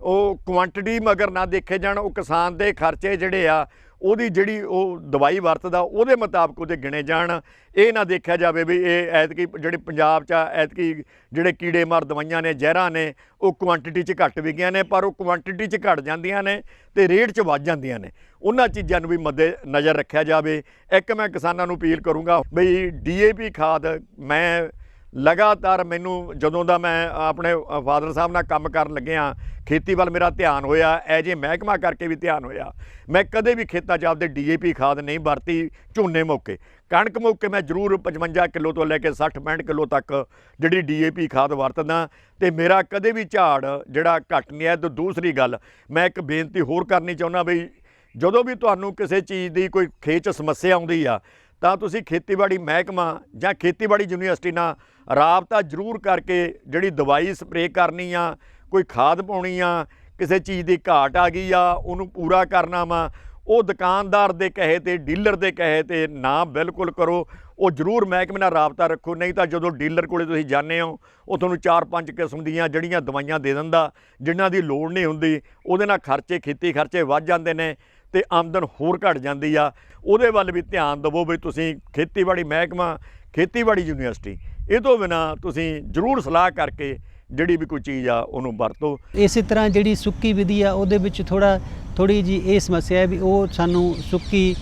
ਉਹ ਕੁਆਂਟੀਟੀ ਮਗਰ ਨਾ ਦੇਖੇ ਜਾਣ ਉਹ ਕਿਸਾਨ ਦੇ ਖਰਚੇ ਜਿਹੜੇ ਆ ਉਹਦੀ ਜਿਹੜੀ ਉਹ ਦਵਾਈ ਵਰਤਦਾ ਉਹਦੇ ਮੁਤਾਬਕ ਉਹਦੇ ਗਿਣੇ ਜਾਣ। ਇਹ ਨਾ ਦੇਖਿਆ ਜਾਵੇ ਵੀ ਇਹ ਐਤਕੀ ਜਿਹੜੇ ਪੰਜਾਬ 'ਚ ਆ, ਐਤਕੀ ਜਿਹੜੇ ਕੀੜੇ ਮਾਰ ਦਵਾਈਆਂ ਨੇ ਜ਼ਹਿਰਾਂ ਨੇ ਉਹ ਕੁਆਂਟੀਟੀ 'ਚ ਘੱਟ ਵਿਗੀਆਂ ਨੇ ਪਰ ਉਹ ਕੁਆਂਟੀਟੀ 'ਚ ਘਟ ਜਾਂਦੀਆਂ ਨੇ ਤੇ ਰੇਟ 'ਚ ਵੱਧ ਜਾਂਦੀਆਂ ਨੇ। ਉਹਨਾਂ ਚੀਜ਼ਾਂ ਨੂੰ ਵੀ ਮੱਦੇ ਨਜ਼ਰ ਰੱਖਿਆ ਜਾਵੇ। ਇੱਕ ਮੈਂ ਕਿਸਾਨਾਂ ਨੂੰ ਅਪੀਲ ਕਰੂੰਗਾ ਬਈ ਡੀਏਪੀ ਖਾਦ ਮੈਂ ਲਗਾਤਾਰ ਮੈਨੂੰ ਜਦੋਂ ਦਾ ਮੈਂ ਆਪਣੇ ਫਾਦਰ ਸਾਹਿਬ ਨਾਲ ਕੰਮ ਕਰਨ ਲੱਗਿਆ ਖੇਤੀ ਵੱਲ ਮੇਰਾ ਧਿਆਨ ਹੋਇਆ ਐ ਜੇ ਮਹਿਕਮਾ ਕਰਕੇ ਵੀ ਧਿਆਨ ਹੋਇਆ, ਮੈਂ ਕਦੇ ਵੀ ਖੇਤਾਂ 'ਚ ਆਪਦੇ ਡੀਏਪੀ ਖਾਦ ਨਹੀਂ ਵਰਤੀ ਝੋਨੇ ਮੌਕੇ। ਕਣਕ ਮੌਕੇ ਮੈਂ ਜ਼ਰੂਰ 55 ਕਿਲੋ ਤੋਂ ਲੈ ਕੇ 60 65 ਕਿਲੋ ਤੱਕ ਜਿਹੜੀ ਡੀਏਪੀ ਖਾਦ ਵਰਤਦਾ ਤੇ ਮੇਰਾ ਕਦੇ ਵੀ ਝਾੜ ਜਿਹੜਾ ਘਟ ਨਹੀਂ ਹੈ, ਤੇ ਦੂਸਰੀ ਗੱਲ, ਮੈਂ ਇੱਕ ਬੇਨਤੀ ਹੋਰ ਕਰਨੀ ਚਾਹੁੰਦਾ ਬਈ, ਜਦੋਂ ਵੀ ਤੁਹਾਨੂੰ ਕਿਸੇ ਚੀਜ਼ ਦੀ ਕੋਈ ਖੇਚ ਸਮੱਸਿਆ ਆਉਂਦੀ ਆ, ਤਾਂ ਤੁਸੀਂ ਖੇਤੀਬਾੜੀ ਮਹਿਕਮਾ ਜਾਂ ਖੇਤੀਬਾੜੀ ਯੂਨੀਵਰਸਿਟੀ ਨਾਲ ਰਾਬਤਾ ਜ਼ਰੂਰ ਕਰਕੇ ਜਿਹੜੀ ਦਵਾਈ ਸਪਰੇਅ ਕਰਨੀ ਆ, ਕੋਈ ਖਾਦ ਪਾਉਣੀ ਆ, ਕਿਸੇ ਚੀਜ਼ ਦੀ ਘਾਟ ਆ ਗਈ ਆ, ਉਹਨੂੰ ਪੂਰਾ ਕਰਨਾ ਵਾ, ਉਹ ਦੁਕਾਨਦਾਰ ਦੇ ਕਹੇ ਤੇ, ਡੀਲਰ ਦੇ ਕਹੇ ਤੇ ਨਾ ਬਿਲਕੁਲ ਕਰੋ। ਉਹ ਜ਼ਰੂਰ ਮਹਿਕਮੇ ਨਾਲ ਰਾਬਤਾ ਰੱਖੋ, ਨਹੀਂ ਤਾਂ ਜਦੋਂ ਡੀਲਰ ਕੋਲੇ ਤੁਸੀਂ ਜਾਂਦੇ ਹੋ, ਉਹ ਤੁਹਾਨੂੰ 4-5 ਕਿਸਮ ਦੀਆਂ ਜਿਹੜੀਆਂ ਦਵਾਈਆਂ ਦੇ ਦਿੰਦਾ, ਜਿਨ੍ਹਾਂ ਦੀ ਲੋੜ ਨਹੀਂ ਹੁੰਦੀ, ਉਹਦੇ ਨਾਲ ਖਰਚੇ, ਖੇਤੀ ਖਰਚੇ ਵੱਧ ਜਾਂਦੇ ਨੇ ਤੇ ਆਮਦਨ ਹੋਰ ਘਟ ਜਾਂਦੀ ਆ। ਉਹਦੇ ਵੱਲ ਵੀ ਧਿਆਨ ਦਿਵੋ ਵੀ ਤੁਸੀਂ ਖੇਤੀਬਾੜੀ ਮਹਿਕਮਾ, ਖੇਤੀਬਾੜੀ ਯੂਨੀਵਰਸਿਟੀ ਇਹ ਤੋਂ ਬਿਨਾ ਤੁਸੀਂ ਜ਼ਰੂਰ ਸਲਾਹ ਕਰਕੇ ਜਿਹੜੀ ਵੀ ਕੋਈ ਚੀਜ਼ ਆ ਉਹਨੂੰ ਵਰਤੋ। ਇਸੇ ਤਰ੍ਹਾਂ ਜਿਹੜੀ ਸੁੱਕੀ ਵਿਧੀ ਆ ਉਹਦੇ ਵਿੱਚ ਥੋੜਾ ਥੋੜੀ ਜੀ ਇਹ ਸਮੱਸਿਆ ਹੈ ਵੀ ਉਹ ਸਾਨੂੰ ਸੁੱਕੀ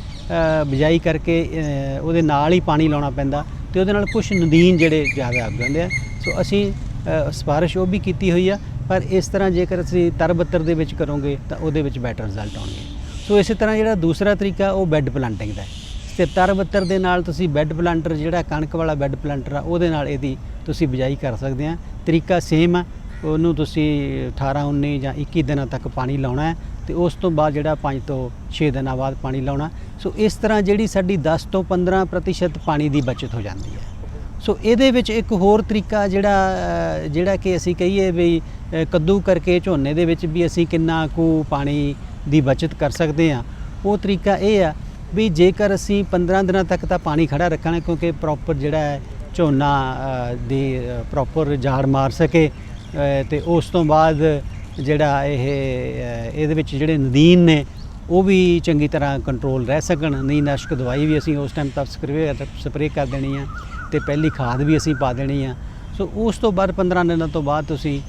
ਬਿਜਾਈ ਕਰਕੇ ਉਹਦੇ ਨਾਲ ਹੀ ਪਾਣੀ ਲਾਉਣਾ ਪੈਂਦਾ ਤੇ ਉਹਦੇ ਨਾਲ ਕੁਝ ਨਦੀਨ ਜਿਹੜੇ ਜ਼ਿਆਦਾ ਆ ਜਾਂਦੇ ਆ। ਸੋ ਅਸੀਂ ਅ, ਸਿਫਾਰਿਸ਼ ਉਹ ਵੀ ਕੀਤੀ ਹੋਈ ਆ ਪਰ ਇਸ ਤਰ੍ਹਾਂ ਜੇਕਰ ਅਸੀਂ ਤਰਬੱਤਰ ਦੇ ਵਿੱਚ ਕਰੋਗੇ ਤਾਂ ਉਹਦੇ ਵਿੱਚ ਬੈਟਰ ਰਿਜ਼ਲਟ ਆਉਣਗੇ। ਸੋ ਇਸੇ ਤਰ੍ਹਾਂ ਜਿਹੜਾ ਦੂਸਰਾ ਤਰੀਕਾ ਉਹ ਬੈੱਡ ਪਲਾਂਟਿੰਗ ਦਾ ਹੈ। ਤੇ ਤਰਬੱਤਰ ਦੇ ਨਾਲ ਤੁਸੀਂ ਬੈੱਡ ਪਲਾਂਟਰ ਜਿਹੜਾ ਕਣਕ ਵਾਲਾ ਬੈੱਡ ਪਲਾਂਟਰ ਆ, ਉਹਦੇ ਨਾਲ ਇਹਦੀ ਤੁਸੀਂ ਬਿਜਾਈ ਕਰ ਸਕਦੇ ਆ। ਤਰੀਕਾ ਸੇਮ ਆ, ਉਹਨੂੰ ਤੁਸੀਂ 18 19 ਜਾਂ 21 ਦਿਨਾਂ ਤੱਕ ਪਾਣੀ ਲਾਉਣਾ ਹੈ ਤੇ ਉਸ ਤੋਂ ਬਾਅਦ ਜਿਹੜਾ 5 ਤੋਂ 6 ਦਿਨਾਂ ਬਾਅਦ ਪਾਣੀ ਲਾਉਣਾ। ਸੋ ਇਸ ਤਰ੍ਹਾਂ ਜਿਹੜੀ ਸਾਡੀ 10 ਤੋਂ 15% ਪ੍ਰਤੀਸ਼ਤ ਪਾਣੀ ਦੀ ਬਚਤ ਹੋ ਜਾਂਦੀ ਹੈ। ਸੋ ਇਹਦੇ ਵਿੱਚ ਇੱਕ ਹੋਰ ਤਰੀਕਾ ਜਿਹੜਾ ਜਿਹੜਾ ਕਿ ਅਸੀਂ ਕਹੀਏ ਵੀ ਕੱਦੂ ਕਰਕੇ ਝੋਨੇ ਦੇ ਵਿੱਚ ਵੀ ਅਸੀਂ ਕਿੰਨਾ ਕੁ ਪਾਣੀ ਦੀ ਬਚਤ ਕਰ ਸਕਦੇ ਹਾਂ ਉਹ ਤਰੀਕਾ ਇਹ ਆ ਵੀ ਜੇਕਰ ਅਸੀਂ 15 ਦਿਨਾਂ ਤੱਕ ਤਾਂ ਪਾਣੀ ਖੜਾ ਰੱਖਣਾ ਕਿਉਂਕਿ ਪ੍ਰੋਪਰ ਜਿਹੜਾ ਹੈ ਝੋਨਾ ਦੀ ਪ੍ਰੋਪਰ ਝਾੜ ਮਾਰ ਸਕੇ ਅ, ਤੇ ਉਸ ਤੋਂ ਬਾਅਦ ਜਿਹੜਾ ਇਹ ਇਹਦੇ ਵਿੱਚ ਜਿਹੜੇ ਨਦੀਨ ਨੇ ਉਹ ਵੀ ਚੰਗੀ ਤਰ੍ਹਾਂ ਕੰਟਰੋਲ ਰਹਿ ਸਕਣ। ਨਹੀਂ ਨਾਸ਼ਕ ਦਵਾਈ ਵੀ ਅਸੀਂ ਉਸ ਟਾਈਮ ਤੱਕ ਸਪਰੇਅ ਸਪਰੇਅ ਕਰ ਦੇਣੀ ਆ ਤੇ ਪਹਿਲੀ ਖਾਦ ਵੀ ਅਸੀਂ ਪਾ ਦੇਣੀ ਆ। ਸੋ ਉਸ ਤੋਂ ਬਾਅਦ 15 ਦਿਨਾਂ ਤੋਂ ਬਾਅਦ ਤੁਸੀਂ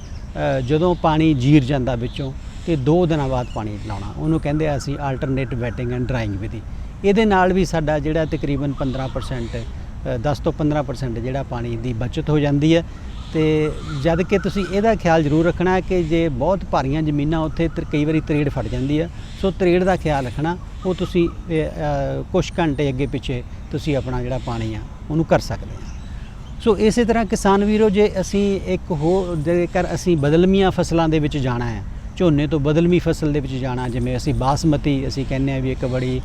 ਜਦੋਂ ਪਾਣੀ ਜੀਰ ਜਾਂਦਾ ਵਿੱਚੋਂ ਤੇ 2 ਦਿਨਾਂ ਬਾਅਦ ਪਾਣੀ ਲਾਉਣਾ। ਉਹਨੂੰ ਕਹਿੰਦੇ ਆ ਅਸੀਂ ਆਲਟਰਨੇਟ ਵੈਟਿੰਗ ਐਂਡ ਡਰਾਈਂਗ ਵਿਧੀ। ਇਹਦੇ ਨਾਲ ਵੀ ਸਾਡਾ ਜਿਹੜਾ ਤਕਰੀਬਨ 15% ਅ, 10 ਤੋਂ 15% ਜਿਹੜਾ ਪਾਣੀ ਦੀ ਬਚਤ ਹੋ ਜਾਂਦੀ ਹੈ। ਤੇ ਜਦ ਕਿ ਤੁਸੀਂ ਇਹਦਾ ਖਿਆਲ ਜ਼ਰੂਰ ਰੱਖਣਾ ਹੈ ਕਿ ਜੇ ਬਹੁਤ ਭਾਰੀਆਂ ਜ਼ਮੀਨਾਂ ਉੱਥੇ ਤਰ- ਕਈ ਵਾਰੀ ਤਰੇੜ ਫਟ ਜਾਂਦੀ ਹੈ। ਸੋ ਤਰੇੜ ਦਾ ਖਿਆਲ ਰੱਖਣਾ ਉਹ ਤੁਸੀਂ ਕੁਝ ਘੰਟੇ ਅੱਗੇ ਪਿੱਛੇ ਤੁਸੀਂ ਆਪਣਾ ਜਿਹੜਾ ਪਾਣੀ ਆ ਉਹਨੂੰ ਕਰ ਸਕਦੇ ਆ। ਸੋ ਇਸੇ ਤਰ੍ਹਾਂ ਕਿਸਾਨ ਵੀਰੋ ਜੇ ਅਸੀਂ ਇੱਕ ਹੋਰ ਜੇਕਰ ਅਸੀਂ ਬਦਲਮੀਆਂ ਫਸਲਾਂ ਦੇ ਵਿੱਚ ਜਾਣਾ ਹੈ ਝੋਨੇ ਤੋਂ ਬਦਲਮੀ ਫਸਲ ਦੇ ਵਿੱਚ ਜਾਣਾ ਜਿਵੇਂ ਅਸੀਂ ਬਾਸਮਤੀ ਅਸੀਂ ਕਹਿੰਦੇ ਆ ਵੀ ਇੱਕ ਬੜੀ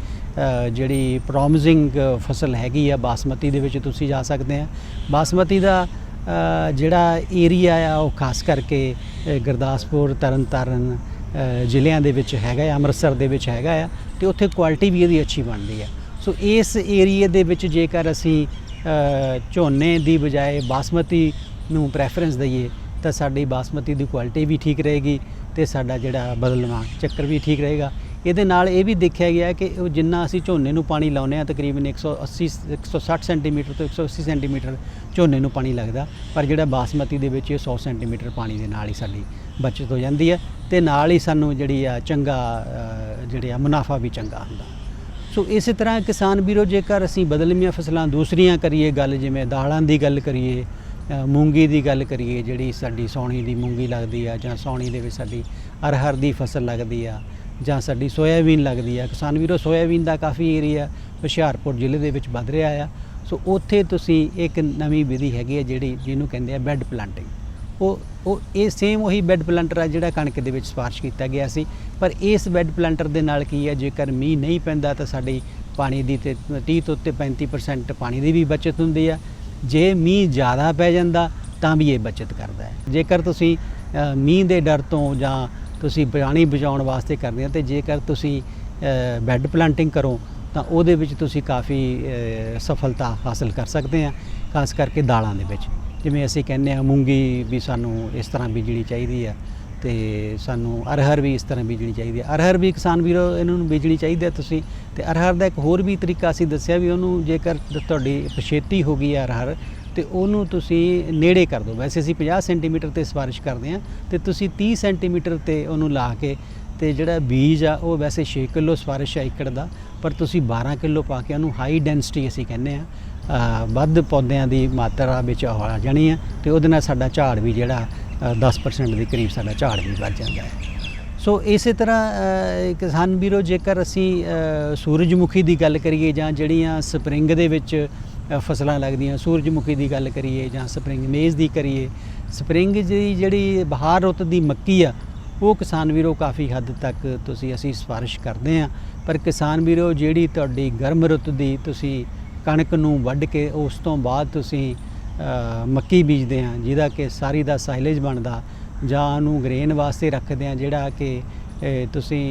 ਜਿਹੜੀ ਪ੍ਰੋਮਿਸਿੰਗ ਫਸਲ ਹੈਗੀ ਆ ਬਾਸਮਤੀ ਦੇ ਵਿੱਚ ਤੁਸੀਂ ਜਾ ਸਕਦੇ ਆ। ਬਾਸਮਤੀ ਦਾ ਜਿਹੜਾ ਏਰੀਆ ਆ, ਉਹ ਖਾਸ ਕਰਕੇ ਗੁਰਦਾਸਪੁਰ, ਤਰਨਤਾਰਨ ਜ਼ਿਲ੍ਹਿਆਂ ਦੇ ਵਿੱਚ ਹੈਗਾ ਆ, ਅੰਮ੍ਰਿਤਸਰ ਦੇ ਵਿੱਚ ਹੈਗਾ ਆ ਤੇ ਉੱਥੇ ਕੁਆਲਿਟੀ ਵੀ ਇਹਦੀ ਅੱਛੀ ਬਣਦੀ ਆ। ਸੋ ਇਸ ਏਰੀਏ ਦੇ ਵਿੱਚ ਜੇਕਰ ਅਸੀਂ ਝੋਨੇ ਦੀ ਬਜਾਏ ਬਾਸਮਤੀ ਨੂੰ ਪ੍ਰੈਫਰੈਂਸ ਦਈਏ, ਤਾਂ ਸਾਡੀ ਬਾਸਮਤੀ ਦੀ ਕੁਆਲਿਟੀ ਵੀ ਠੀਕ ਰਹੇਗੀ ਤੇ ਸਾਡਾ ਜਿਹੜਾ ਬਦਲਵਾਂ ਚੱਕਰ ਵੀ ਠੀਕ ਰਹੇਗਾ। ਇਹਦੇ ਨਾਲ ਇਹ ਵੀ ਦੇਖਿਆ ਗਿਆ ਕਿ ਉਹ ਜਿੰਨਾ ਅਸੀਂ ਝੋਨੇ ਨੂੰ ਪਾਣੀ ਲਾਉਂਦੇ ਆ ਤਕਰੀਬਨ 180 160 ਸੈਂਟੀਮੀਟਰ ਤੋਂ 180 ਸੈਂਟੀਮੀਟਰ ਝੋਨੇ ਨੂੰ ਪਾਣੀ ਲੱਗਦਾ, ਪਰ ਜਿਹੜਾ ਬਾਸਮਤੀ ਦੇ ਵਿੱਚ ਇਹ 100 ਸੈਂਟੀਮੀਟਰ ਪਾਣੀ ਦੇ ਨਾਲ ਹੀ ਸਾਡੀ ਬਚਤ ਹੋ ਜਾਂਦੀ ਹੈ ਤੇ ਨਾਲ ਹੀ ਸਾਨੂੰ ਜਿਹੜੀ ਆ ਚੰਗਾ ਜਿਹੜੇ ਆ ਮੁਨਾਫਾ ਵੀ ਚੰਗਾ ਹੁੰਦਾ। ਸੋ ਇਸੇ ਤਰ੍ਹਾਂ ਕਿਸਾਨ ਵੀਰੋ, ਜੇਕਰ ਅਸੀਂ ਬਦਲਮੀਆਂ ਫਸਲਾਂ ਦੂਸਰੀਆਂ ਕਰੀਏ, ਗੱਲ ਜਿਵੇਂ ਦਾਲਾਂ ਦੀ ਗੱਲ ਕਰੀਏ ਮੂੰਗੀ ਦੀ ਗੱਲ ਕਰੀਏ, ਜਿਹੜੀ ਸਾਡੀ ਸੌਣੀ ਦੀ ਮੂੰਗੀ ਲੱਗਦੀ ਆ ਜਾਂ ਸੌਣੀ ਦੇ ਵਿੱਚ ਸਾਡੀ ਅਰਹਰ ਦੀ ਫਸਲ ਲੱਗਦੀ ਆ ਜਾਂ ਸਾਡੀ ਸੋਇਆਬੀਨ ਲੱਗਦੀ ਆ। ਕਿਸਾਨ ਵੀਰੋ, ਸੋਇਆਬੀਨ ਦਾ ਕਾਫੀ ਏਰੀਆ ਹੁਸ਼ਿਆਰਪੁਰ ਜ਼ਿਲ੍ਹੇ ਦੇ ਵਿੱਚ ਵੱਧ ਰਿਹਾ ਆ। ਸੋ ਉੱਥੇ ਤੁਸੀਂ ਇੱਕ ਨਵੀਂ ਵਿਧੀ ਹੈਗੀ ਹੈ ਜਿਹੜੀ ਜਿਹਨੂੰ ਕਹਿੰਦੇ ਆ ਬੈੱਡ ਪਲਾਂਟਿੰਗ ਉਹ ਉਹ, ਇਹ ਸੇਮ ਉਹੀ ਬੈੱਡ ਪਲਾਂਟਰ ਆ ਜਿਹੜਾ ਕਣਕ ਦੇ ਵਿੱਚ ਸਿਫਾਰਿਸ਼ ਕੀਤਾ ਗਿਆ ਸੀ। ਪਰ ਇਸ ਬੈੱਡ ਪਲਾਂਟਰ ਦੇ ਨਾਲ ਕੀ ਹੈ ਜੇਕਰ ਮੀਂਹ ਨਹੀਂ ਪੈਂਦਾ ਤਾਂ ਸਾਡੀ ਪਾਣੀ ਦੀ ਤੇ 30 ਤੋਂ ਉੱਤੇ 35% ਪਾਣੀ ਦੀ ਵੀ ਬਚਤ ਹੁੰਦੀ ਆ। ਜੇ ਮੀਂਹ ਜ਼ਿਆਦਾ ਪੈ ਜਾਂਦਾ ਤਾਂ ਵੀ ਇਹ ਬਚਤ ਕਰਦਾ ਹੈ। ਜੇਕਰ ਤੁਸੀਂ ਮੀਂਹ ਦੇ ਡਰ ਤੋਂ ਜਾਂ ਤੁਸੀਂ ਪਾਣੀ ਬਚਾਉਣ ਵਾਸਤੇ ਕਰਦੇ ਆ ਤੇ ਜੇਕਰ ਤੁਸੀਂ ਬੈੱਡ ਪਲਾਂਟਿੰਗ ਕਰੋ, ਤਾਂ ਉਹਦੇ ਵਿੱਚ ਤੁਸੀਂ ਕਾਫੀ ਸਫਲਤਾ ਹਾਸਲ ਕਰ ਸਕਦੇ ਆ, ਖਾਸ ਕਰਕੇ ਦਾਲਾਂ ਦੇ ਵਿੱਚ। ਜਿਵੇਂ ਅਸੀਂ ਕਹਿੰਦੇ ਆ, ਮੂੰਗੀ ਵੀ ਸਾਨੂੰ ਇਸ ਤਰ੍ਹਾਂ ਬੀਜਣੀ ਚਾਹੀਦੀ ਆ ਤੇ ਸਾਨੂੰ ਅਰਹਰ ਵੀ ਇਸ ਤਰ੍ਹਾਂ ਬੀਜਣੀ ਚਾਹੀਦੀ ਹੈ ਅਰਹਰ ਵੀ ਕਿਸਾਨ ਵੀਰੋ, ਇਹਨਾਂ ਨੂੰ ਬੀਜਣੀ ਚਾਹੀਦੀ ਹੈ ਤੁਸੀਂ ਤੇ ਅਰਹਰ ਦਾ ਇੱਕ ਹੋਰ ਵੀ ਤਰੀਕਾ ਅਸੀਂ ਦੱਸਿਆ ਵੀ ਉਹਨੂੰ ਜੇਕਰ ਤੁਹਾਡੀ ਪਛੇਤੀ ਹੋ ਗਈ ਹੈ ਅਰਹਰ ਤੇ ਉਹਨੂੰ ਤੁਸੀਂ ਨੇੜੇ ਕਰ ਦਿਓ। ਵੈਸੇ ਅਸੀਂ 50 ਸੈਂਟੀਮੀਟਰ ਤੇ ਸਵਾਰਿਸ਼ ਕਰਦੇ ਹਾਂ ਤੇ ਤੁਸੀਂ 30 ਸੈਂਟੀਮੀਟਰ ਤੇ ਉਹਨੂੰ ਲਾ ਕੇ ਤੇ ਜਿਹੜਾ ਬੀਜ ਆ ਉਹ ਵੈਸੇ 6 ਕਿਲੋ ਸਵਾਰਿਸ਼ ਆ ਏਕੜ ਦਾ ਪਰ ਤੁਸੀਂ 12 ਕਿਲੋ ਪਾ ਕੇ ਉਹਨੂੰ ਹਾਈ ਡੈਂਸਿਟੀ ਅਸੀਂ ਕਹਿੰਦੇ ਆ ਵੱਧ ਪੌਦਿਆਂ ਦੀ ਮਾਤਰਾ ਵਿੱਚ ਆ ਜਾਣੀ ਆ ਤੇ ਉਹਦੇ ਨਾਲ ਸਾਡਾ ਝਾੜ ਵੀ ਜਿਹੜਾ ਅ, 10% ਦੇ ਕਰੀਬ ਸਾਡਾ ਝਾੜ ਵੀ ਵੱਧ ਜਾਂਦਾ ਹੈ। ਸੋ ਇਸੇ ਤਰ੍ਹਾਂ ਕਿਸਾਨ ਵੀਰੋ ਜੇਕਰ ਅਸੀਂ ਸੂਰਜਮੁਖੀ ਦੀ ਗੱਲ ਕਰੀਏ ਜਾਂ ਜਿਹੜੀਆਂ ਸਪਰਿੰਗ ਦੇ ਵਿੱਚ ਫਸਲਾਂ ਲੱਗਦੀਆਂ, ਸੂਰਜਮੁਖੀ ਦੀ ਗੱਲ ਕਰੀਏ ਜਾਂ ਸਪਰਿੰਗ, ਮੇਜ਼ ਦੀ ਕਰੀਏ, ਸਪਰਿੰਗ ਦੀ ਜਿਹੜੀ ਬਹਾਰ ਰੁੱਤ ਦੀ ਮੱਕੀ ਆ, ਉਹ ਕਿਸਾਨ ਵੀਰੋ ਕਾਫੀ ਹੱਦ ਤੱਕ ਤੁਸੀਂ ਅਸੀਂ ਸਿਫਾਰਿਸ਼ ਕਰਦੇ ਆ ਪਰ ਕਿਸਾਨ ਵੀਰੋ ਜਿਹੜੀ ਤੁਹਾਡੀ ਗਰਮ ਰੁੱਤ ਦੀ ਤੁਸੀਂ ਕਣਕ ਨੂੰ ਵੱਢ ਕੇ ਉਸ ਤੋਂ ਬਾਅਦ ਤੁਸੀਂ ਮੱਕੀ ਬੀਜਦੇ ਆ ਜਿਹਦਾ ਕਿ ਸਾਰੀ ਦਾ ਸਾਈਲੇਜ ਬਣਦਾ, ਜਾਂ ਉਹਨੂੰ ਗ੍ਰੇਨ ਵਾਸਤੇ ਰੱਖਦੇ ਆ ਜਿਹੜਾ ਕਿ ਤੁਸੀਂ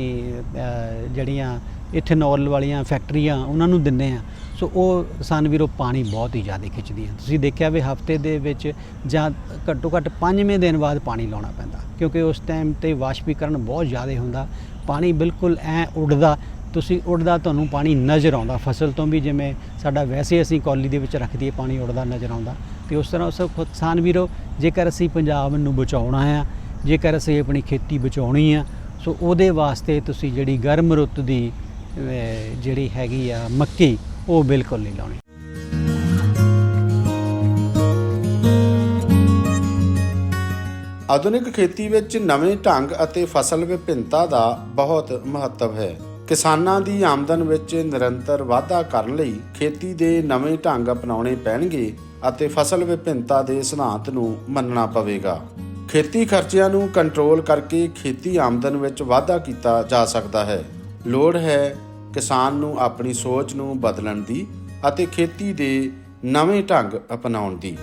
ਜਿਹੜੀਆਂ ਇਥੇਨੋਲ ਵਾਲੀਆਂ ਫੈਕਟਰੀਆਂ ਉਹਨਾਂ ਨੂੰ ਦਿੰਦੇ ਆ ਸੋ ਉਹ ਕਿਸਾਨ ਵੀਰੋ ਪਾਣੀ ਬਹੁਤ ਹੀ ਜ਼ਿਆਦਾ ਖਿੱਚਦੀਆਂ। ਤੁਸੀਂ ਦੇਖਿਆ ਵੀ ਹਫ਼ਤੇ ਦੇ ਵਿੱਚ ਜਾਂ ਘੱਟੋ ਘੱਟ ਪੰਜਵੇਂ ਦਿਨ ਬਾਅਦ ਪਾਣੀ ਲਾਉਣਾ ਪੈਂਦਾ, ਕਿਉਂਕਿ ਉਸ ਟਾਈਮ ਤੇ ਵਾਸ਼ਪੀਕਰਨ ਬਹੁਤ ਜ਼ਿਆਦਾ ਹੁੰਦਾ, ਪਾਣੀ ਬਿਲਕੁਲ ਐ ਉੱਡਦਾ, ਤੁਸੀਂ ਉੱਡਦਾ ਤੁਹਾਨੂੰ ਪਾਣੀ ਨਜ਼ਰ ਆਉਂਦਾ। ਫਸਲ ਤੋਂ ਵੀ ਜਿਵੇਂ ਸਾਡਾ ਵੈਸੇ ਅਸੀਂ ਕੌਲੀ ਦੇ ਵਿੱਚ ਰੱਖਦੀ ਹੈ ਪਾਣੀ ਉੱਡਦਾ ਨਜ਼ਰ ਆਉਂਦਾ। ਤੇ ਉਸ ਤਰ੍ਹਾਂ ਉਸ ਕਿਸਾਨ ਵੀਰੋ, ਜੇਕਰ ਅਸੀਂ ਪੰਜਾਬ ਨੂੰ ਬਚਾਉਣਾ ਆ, ਜੇਕਰ ਅਸੀਂ ਆਪਣੀ ਖੇਤੀ ਬਚਾਉਣੀ ਆ, ਸੋ ਉਹਦੇ ਵਾਸਤੇ ਤੁਸੀਂ ਜਿਹੜੀ ਗਰਮ ਰੁੱਤ ਦੀ ਜਿਹੜੀ ਹੈਗੀ ਆ ਮੱਕੀ ਉਹ ਬਿਲਕੁਲ ਨਹੀਂ ਲਾਉਣੀ। ਆਧੁਨਿਕ ਖੇਤੀ ਵਿੱਚ ਨਵੇਂ ਢੰਗ ਅਤੇ ਫਸਲ ਵਿਭਿੰਨਤਾ ਦਾ ਬਹੁਤ ਮਹੱਤਵ ਹੈ। ਕਿਸਾਨਾਂ ਦੀ ਆਮਦਨ ਵਿੱਚ ਨਿਰੰਤਰ ਵਾਧਾ ਕਰਨ ਲਈ ਖੇਤੀ ਦੇ ਨਵੇਂ ਢੰਗ ਅਪਣਾਉਣੇ ਪੈਣਗੇ ਅਤੇ ਫਸਲ ਵਿਭਿੰਨਤਾ ਦੇ ਸਿਧਾਂਤ ਨੂੰ ਮੰਨਣਾ ਪਵੇਗਾ। ਖੇਤੀ ਖਰਚਿਆਂ ਨੂੰ ਕੰਟਰੋਲ ਕਰਕੇ ਖੇਤੀ ਆਮਦਨ ਵਿੱਚ ਵਾਧਾ ਕੀਤਾ ਜਾ ਸਕਦਾ ਹੈ। ਲੋੜ ਹੈ ਕਿਸਾਨ ਨੂੰ ਆਪਣੀ ਸੋਚ ਨੂੰ ਬਦਲਣ ਦੀ ਅਤੇ ਖੇਤੀ ਦੇ ਨਵੇਂ ਢੰਗ ਅਪਣਾਉਣ ਦੀ।